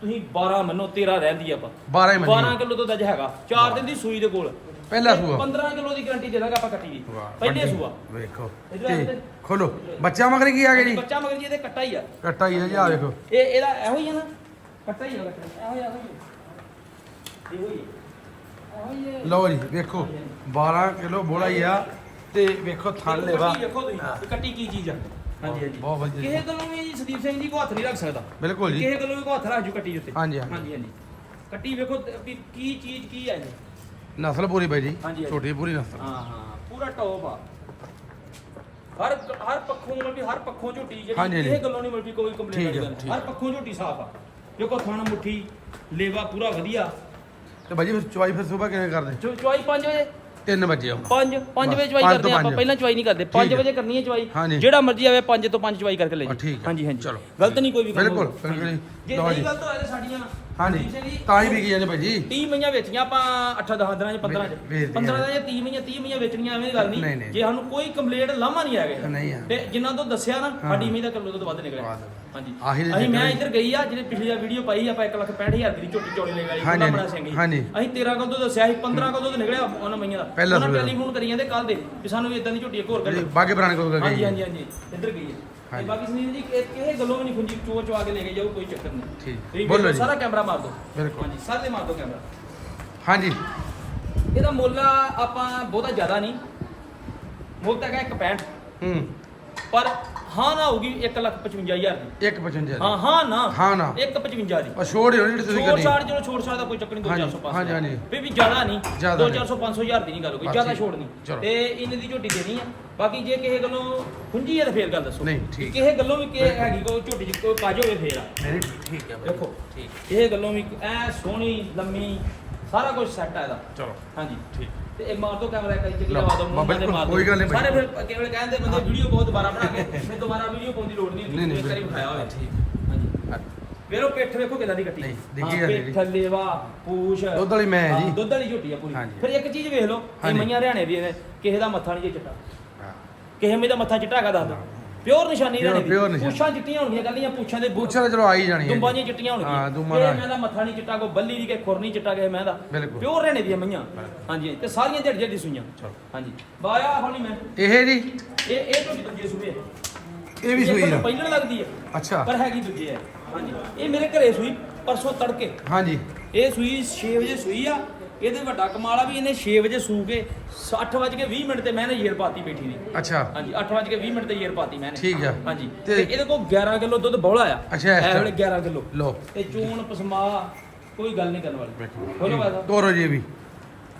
ਤੁਸੀਂ 12 ਮੰਨੋ 13 ਰਹਿੰਦੀ ਆ ਆਪਾਂ। 12 ਹੀ 12 ਮੰਨੀ ਕਿਲੋ ਦੁੱਧ ਅੱਜ ਹੈਗਾ। 4 ਦਿਨ ਦੀ ਸੂਈ ਦੇ ਕੋਲ। ਪਹਿਲਾ ਤੇ ਸੂਆ। 15 ਕਿਲੋ ਦੀ ਗਾਰੰਟੀ ਦੇ ਦਾਂਗੇ ਆਪਾਂ ਕੱਟੀ ਦੀ। ਪਹਿਲੇ। ਸੂਆ। ਵੇਖੋ। ਤੇ। ਖੋਲੋ। ਬੱਚਾ ਮਗਰ ਕੀ ਆ ਗਿਆ ਜੀ? ਬੱਚਾ ਮਗਰ ਜੀ ਇਹਦੇ ਕੱਟਾ ਹੀ ਆ। ਕੱਟਾ ਹੀ ਹੈ ਜੀ ਆ ਵੇਖੋ। ਇਹ ਇਹਦਾ ਇਹੋ ਹੀ ਆ ਨਾ। ਕੱਟਾ ਹੀ ਆ ਕੱਟਾ। ਇਹੋ ਹੀ ਇਹੋ ਹੀ। ਲਓ ਜੀ ਵੇਖੋ। 12 ਕਿਲੋ ਬੋਲਾ ਹੀ ਆ। ਤੇ ਵੇਖੋ ਥਣ ਲੈਵਾ। ਵੇਖੋ ਤੁਸੀਂ। ਕੱਟੀ ਕੀ ਚੀਜ਼ ਆ। ਹਾਂਜੀ ਹਾਂਜੀ। ਬਹੁਤ ਵਧੀਆ ਕਿਸੇ ਗੱਲੋਂ ਵੀ ਜੀ ਸਦੀਪ ਸਿੰਘ ਜੀ ਕੋ ਹੱਥ ਨਹੀਂ ਰੱਖ ਸਕਦਾ। ਬਿਲਕੁਲ ਜੀ। ਕਿਸੇ ਗੱਲੋਂ ਵੀ ਕੋ ਹੱਥ ਰੱਖ ਜੂ ਕੱਟੀ ਦੇ ਉੱਤੇ। ਹਾਂਜੀ, ਹਾਂਜੀ। ਹਾਂਜੀ ਹਾਂਜੀ। ਕੱਟੀ ਵੇਖੋ ਤੇ ਵੀ ਕੀ ਚੀਜ਼ ਕੀ ਹੈ ਇਹ ਨਸਲ ਪੂਰੀ ਬਾਈ ਜੀ। ਹਾਂਜੀ, ਹਾਂਜੀ। ਛੋਟੀ ਪੂਰੀ ਨਸਲ। ਹਾਂ ਹਾਂ। ਪੂਰਾ ਟੌਪ ਆ। ਹਰ ਹਰ ਪੱਖੋਂ ਮਤਲਬ ਵੀ ਹਰ ਪੱਖੋਂ ਝੋਟੀ ਹਾਂਜੀ, ਜਿਹੜੀ ਹਾਂਜੀ। ਕਿਸੇ ਗੱਲੋਂ ਨਹੀਂ ਮਤਲਬ ਵੀ ਕੋਈ ਕੰਪਲੇਂਟ ਠੀਕ ਵਾਲੀ ਹੈ, ਗੱਲ। ਠੀਕ ਹਰ ਹੈ। ਪੱਖੋਂ ਝੋਟੀ ਸਾਫ਼ ਆ। ਦੇਖੋ ਥਣ ਮੁੱਠੀ ਲੇਵਾ ਪੂਰਾ ਵਧੀਆ। ਤੇ ਬਾਈ ਜੀ ਫਿਰ ਚਵਾਈ ਫਿਰ ਸਵੇਰ ਕਿਵੇਂ ਕਰਦੇ? ਚੋ- ਚੁਆਈ 5 ਵਜੇ। 3 ਵਜੇ ਆਉਣਾ 5 5 ਵਜੇ ਪੰਜ ਕਰਦੇ ਤੋਂ ਆਪਾਂ ਪੰਜ। ਪਹਿਲਾਂ ਚੁਆਈ ਨਹੀਂ ਕਰਦੇ 5 ਠੀਕ ਹੈ। ਵਜੇ ਕਰਨੀ ਹੈ ਹਾਂਜੀ। ਜਿਹੜਾ ਮਰਜ਼ੀ ਆਵੇ 5 ਤੋਂ 5 ਚੁਆਈ ਕਰਕੇ ਲੈ ਹਾਂ, ਜੀ ਠੀਕ ਹੈ। ਹਾਂਜੀ ਹਾਂਜੀ ਚਲੋ। ਗਲਤ ਨਹੀਂ ਕੋਈ ਵੀ ਕੰਮ ਬਿਲਕੁਲ, ਜੀ। ਜੇ ਲਓ ਨਹੀਂ। ਗਲਤ ਹੋਇਆ ਤਾਂ ਸਾਡੀਆਂ ਹਾਂਜੀ ਤਾਂ ਹੀ ਵਿਕੀ ਜਾਂਦੇ ਭਾਈ ਜੀ 30 ਮਈਆਂ ਵੇਚੀਆਂ ਆਪਾਂ 8 10 ਦਿਨਾਂ ਚ 15 ਚ ਵੇ- ਵੇਚਦੀਆਂ 15 ਦਾ ਜਾਂ 30 ਮਈਆਂ 30 ਮਈਆਂ ਵੇਚਣੀਆਂ ਐਵੇਂ ਦੀ ਗੱਲ ਨਹੀਂ, ਨਹੀਂ ਨਹੀਂ। ਜੇ ਸਾਨੂੰ ਕੋਈ ਕੰਪਲੇਂਟ ਲਾਮਾ ਨਹੀਂ ਆ। ਤੇ ਜਿਨ੍ਹਾਂ ਤੋਂ ਦੱਸਿਆ ਨਾ ਸਾਡੀ ਮਈ ਦਾ ਕਿਲੋ ਤੋਂ ਵੱਧ ਨਿਕਲਿਆ ਵੱਧ। ਹਾਂਜੀ। ਆਹੀ ਦੇ ਅਸੀਂ ਮੈਂ ਇੱਧਰ ਗਈ ਆ ਜਿਹੜੇ ਪਿਛਲੀ ਵੀਡੀਓ ਪਾਈ ਆਪਾਂ 1 ਲੱਖ 65000 ਦੀ ਝੋਟੀ ਚੌੜੀ ਲੈ ਵਾਲੀ ਹਾਂਜੀ, ਬੜਾ ਸਿੰਘ ਹਾਂਜੀ। ਅਸੀਂ 13 ਕੋਲ ਤੋਂ ਦੱਸਿਆ ਸੀ 15 ਕੋਲ ਤੋਂ ਨਿਕਲਿਆ ਉਹਨਾਂ ਮਈਆਂ ਦਾ। ਪਹਿਲਾ ਉਹਨਾਂ ਸੂਆ। ਟੈਲੀਫੋਨ ਕਰੀ ਜਾਂਦੇ ਕੱਲ ਦੇ ਵੀ ਸਾਨੂੰ ਵੀ ਇਦਾਂ ਦੀ ਝੋਟੀ ਇੱਕ ਹੋਰ ਕੱਢ। ਬਾਗੇ ਪੁਰਾਣੇ ਕੋਲ ਗਏ ਹਾਂਜੀ ਹਾਂਜੀ ਹਾਂਜੀ ਇੱਧਰ ਗਈ ਤੇ ਹਾਂਜੀ। ਬਾਕੀ ਸੁਨੀਲ ਜੀ ਇਹ ਕਿਸੇ ਗੱਲੋਂ ਵੀ ਨਹੀਂ ਖੁੰਜੀ ਚੋ ਚਵਾ ਕੇ ਲੈ ਕੇ ਜਾਓ ਕੋਈ ਚੱਕਰ ਨਹੀਂ। ਠੀਕ। ਤੁਸੀਂ ਬੋਲੋ ਜੀ। ਸਾਰਾ ਕੈਮਰਾ ਮਾਰ ਦਿਓ। ਬਿਲਕੁਲ। ਹਾਂਜੀ ਸਾਰੇ ਮਾਰ ਦਿਓ ਕੈਮਰਾ। ਹਾਂਜੀ। ਇਹਦਾ ਮੁੱਲ ਆਪਾਂ ਬਹੁਤਾ ਜ਼ਿਆਦਾ ਨਹੀਂ। ਮੁੱਲ ਤਾਂ ਹੈਗਾ 165 ਹੂੰ। ਪਰ ਹਾਂ ਨਾ ਹੋਊਗੀ 155000 ਦੀ। 155 ਹਾਂ ਹਾਂ ਨਾ। ਹਾਂ ਨਾ। 155 ਦੀ। ਛੋੜ ਹੀ ਹੋਣੀ ਜਿਹੜੀ ਤੁਸੀਂ ਛੋੜ ਕਰਨੀ। ਛਾੜ ਛੋੜ ਛਾੜ ਦਾ ਕੋਈ ਚੱਕਰ ਨਹੀਂ ਹਾਂਜੀ, 2400 500 ਹਾਂਜੀ, ਹਾਂਜੀ। ਵੀ ਵੀ ਜ਼ਿਆਦਾ ਨਹੀਂ ਜ਼ਿਆਦਾ 2 ਨਹੀਂ। 400 500 ਹਜ਼ਾਰ ਦੀ ਨਹੀਂ ਗੱਲ ਕੋਈ ਬਸ ਜ਼ਿਆਦਾ ਠੀਕ। ਛੋੜ ਨਹੀਂ। ਚਲੋ। ਤੇ ਇਹਨਾਂ ਦੀ ਝੋਟੀ ਦੇਣੀ ਆ। ਬਾਕੀ ਜੇ ਕਿਸੇ ਗੱਲੋਂ ਖੁੰਝੀ ਹੈ ਤਾਂ ਫੇਰ ਗੱਲ ਦੱਸੋ। ਨਹੀਂ, ਠੀਕ। ਕਿਸੇ ਗੱਲੋਂ ਵੀ ਕਿ ਹੈਗੀ ਕੋਈ ਝੋਟੀ ਚ ਕੋਈ ਹੋਵੇ ਫੇਰ ਆ। ਨਹੀਂ ਠੀਕ ਹੈ ਦੇਖੋ ਠੀਕ। ਇਹ ਗੱਲੋਂ ਵੀ ਐ ਸੋਹਣੀ ਲੰਮੀ ਸਾਰਾ ਕੁਝ ਸੈੱਟ ਆ ਇਹਦਾ। ਚਲੋ। ਹਾਂਜੀ। ਠੀਕ। ਤੇ ਇਹ ਮਾਰ ਦੋ ਕੈਮਰਾ ਇੱਕ ਚੱਕੀ ਲਵਾ ਦੋ ਮੂੰਹ ਬਿਲਕੁਲ, ਮਾਰ ਦਿਓ ਕੋਈ ਗੱਲ ਨਹੀਂ ਸਾਰੇ। ਫਿਰ ਕੇਵਲ ਕਹਿੰਦੇ ਬੰਦੇ ਵੀਡੀਓ ਬਹੁਤ ਦੁਬਾਰਾ ਬਣਾ ਕੇ ਫਿਰ ਦੁਬਾਰਾ ਵੀਡੀਓ ਪਾਉਣ ਦੀ ਲੋੜ ਨਹੀਂ ਨਹੀਂ, ਹੁੰਦੀ ਨਹੀਂ, ਇੱਕ ਵਾਰੀ। ਵਿਖਾਇਆ ਹੋਵੇ ਠੀਕ। ਹਾਂਜੀ ਵੇਰੋ ਪਿੱਠ ਵੇਖੋ ਕਿਦਾਂ ਦੀ ਕੱਟੀ ਨਹੀਂ, ਹਾਂ, ਡਿੱਗੀ ਆ ਪਿੱਠ। ਲੇਵਾ ਪੂਛ ਦੁੱਧ ਵਾਲੀ ਮੈਂ ਹੈ ਹਾਂ, ਜੀ। ਦੁੱਧ ਵਾਲੀ ਝੋਟੀ ਆ ਪੂਰੀ ਹਾਂਜੀ। ਫਿਰ ਇੱਕ ਚੀਜ਼ ਵੇਖ ਲਓ ਇਹ ਹਾਂਜੀ। ਮਈਆਂ ਹਰਿਆਣੇ ਦੀਆਂ ਨੇ ਕਿਸੇ ਦਾ ਮੱਥਾ ਨਹੀਂ ਜੇ ਚਿੱਟਾ ਹਾਂ। ਕਿਸੇ ਮੇ ਦਾ ਮੱਥਾ ਚਿੱਟਾ ਹੈਗਾ ਦੱਸ ਪਿਓਰ ਨਿਸ਼ਾਨੀ Pure- pure ਦੀ ਨਿਸ਼ਾਨੀ। ਪੁੱਛਾਂ ਚਿੱਟੀਆਂ ਹੋਣਗੀਆਂ ਗੱਲੀਆਂ ਪੁੱਛਾਂ ਦੇ ਪੁੱਛਾਂ ਤਾਂ ਚਲੋ ਆ ਹੀ ਜਾਣੀ ਹੈ। ਦੁੰਬਾਂ। ਦੀਆਂ ਚਿੱਟੀਆਂ ਹੋਣਗੀਆਂ। ਹਾਂ, ਦੁੰਬਾਂ ਇਹ ਦਾ- ਮੈਂ ਦਾ ਮੱਥਾ ਨਹੀਂ ਚਿੱਟਾ ਕੋ ਬੱਲੀ ਦੀ ਕਿ ਖੁਰ ਨਹੀਂ ਚਿੱਟਾ ਕਿਸੇ ਮੈਂ ਦਾ ਬਿਲਕੁਲ। ਪਿਓਰ ਹਰਿਆਣੇ ਦੀਆਂ ਮਈਆਂ। ਹਾਂਜੀ ਤੇ ਸਾਰੀਆਂ ਝੜ ਝੜ ਸੂਈਆਂ। ਚਲੋ। ਹਾਂਜੀ। ਬਾਇਆ ਹੋਣੀ ਮੈਂ। ਇਹ ਜੀ ਇਹ ਇਹ ਤੋਂ ਦੂਜੇ ਸੂਏ ਇਹ ਵੀ ਸੂਈ ਆ। ਪਹਿਲਣ ਲੱਗਦੀ ਹੈ। ਅੱਛਾ। ਪਰ ਹੈਗੀ ਦੂਜੇ ਹੈ। ਹਾਂਜੀ। ਇਹ ਮੇਰੇ ਘਰੇ ਸੂਈ ਪਰਸੋਂ ਤੜਕੇ। ਹਾਂਜੀ। ਇਹ ਸੂਈ 6 ਵਜੇ ਸੂਈ ਆ। ਇਹਦੇ ਵੱਡਾ ਕਮਾਲ ਆ ਵੀ ਇਹਨੇ 6 ਵਜੇ ਸੂ ਕੇ 8 ਵਜੇ 20 ਮਿੰਟ ਤੇ ਮੈਂ ਨਾ ਯੇਰ ਪਾਤੀ ਬੈਠੀ ਦੀ। ਅੱਛਾ। ਹਾਂਜੀ 8 ਵਜੇ 20 ਮਿੰਟ ਤੇ ਯੇਰ ਪਾਤੀ ਮੈਨੇ ਠੀਕ ਆ। ਹਾਂਜੀ ਤੇ- ਇਹਦੇ ਕੋਲ 11 ਕਿਲੋ ਦੁੱਧ ਬੌਲਾ ਆ। ਅੱਛਾ, ਇਹ। ਵੇਲੇ 11 ਕਿਲੋ। ਲੋ ਤੇ ਚੂਣ ਪਸਮਾ ਕੋਈ ਗੱਲ ਨਹੀਂ ਕਰਨ ਵਾਲੀ। ਬੋਲੋ ਬਾਦਾ ਤੋਰੋ ਜੀ ਵੀ।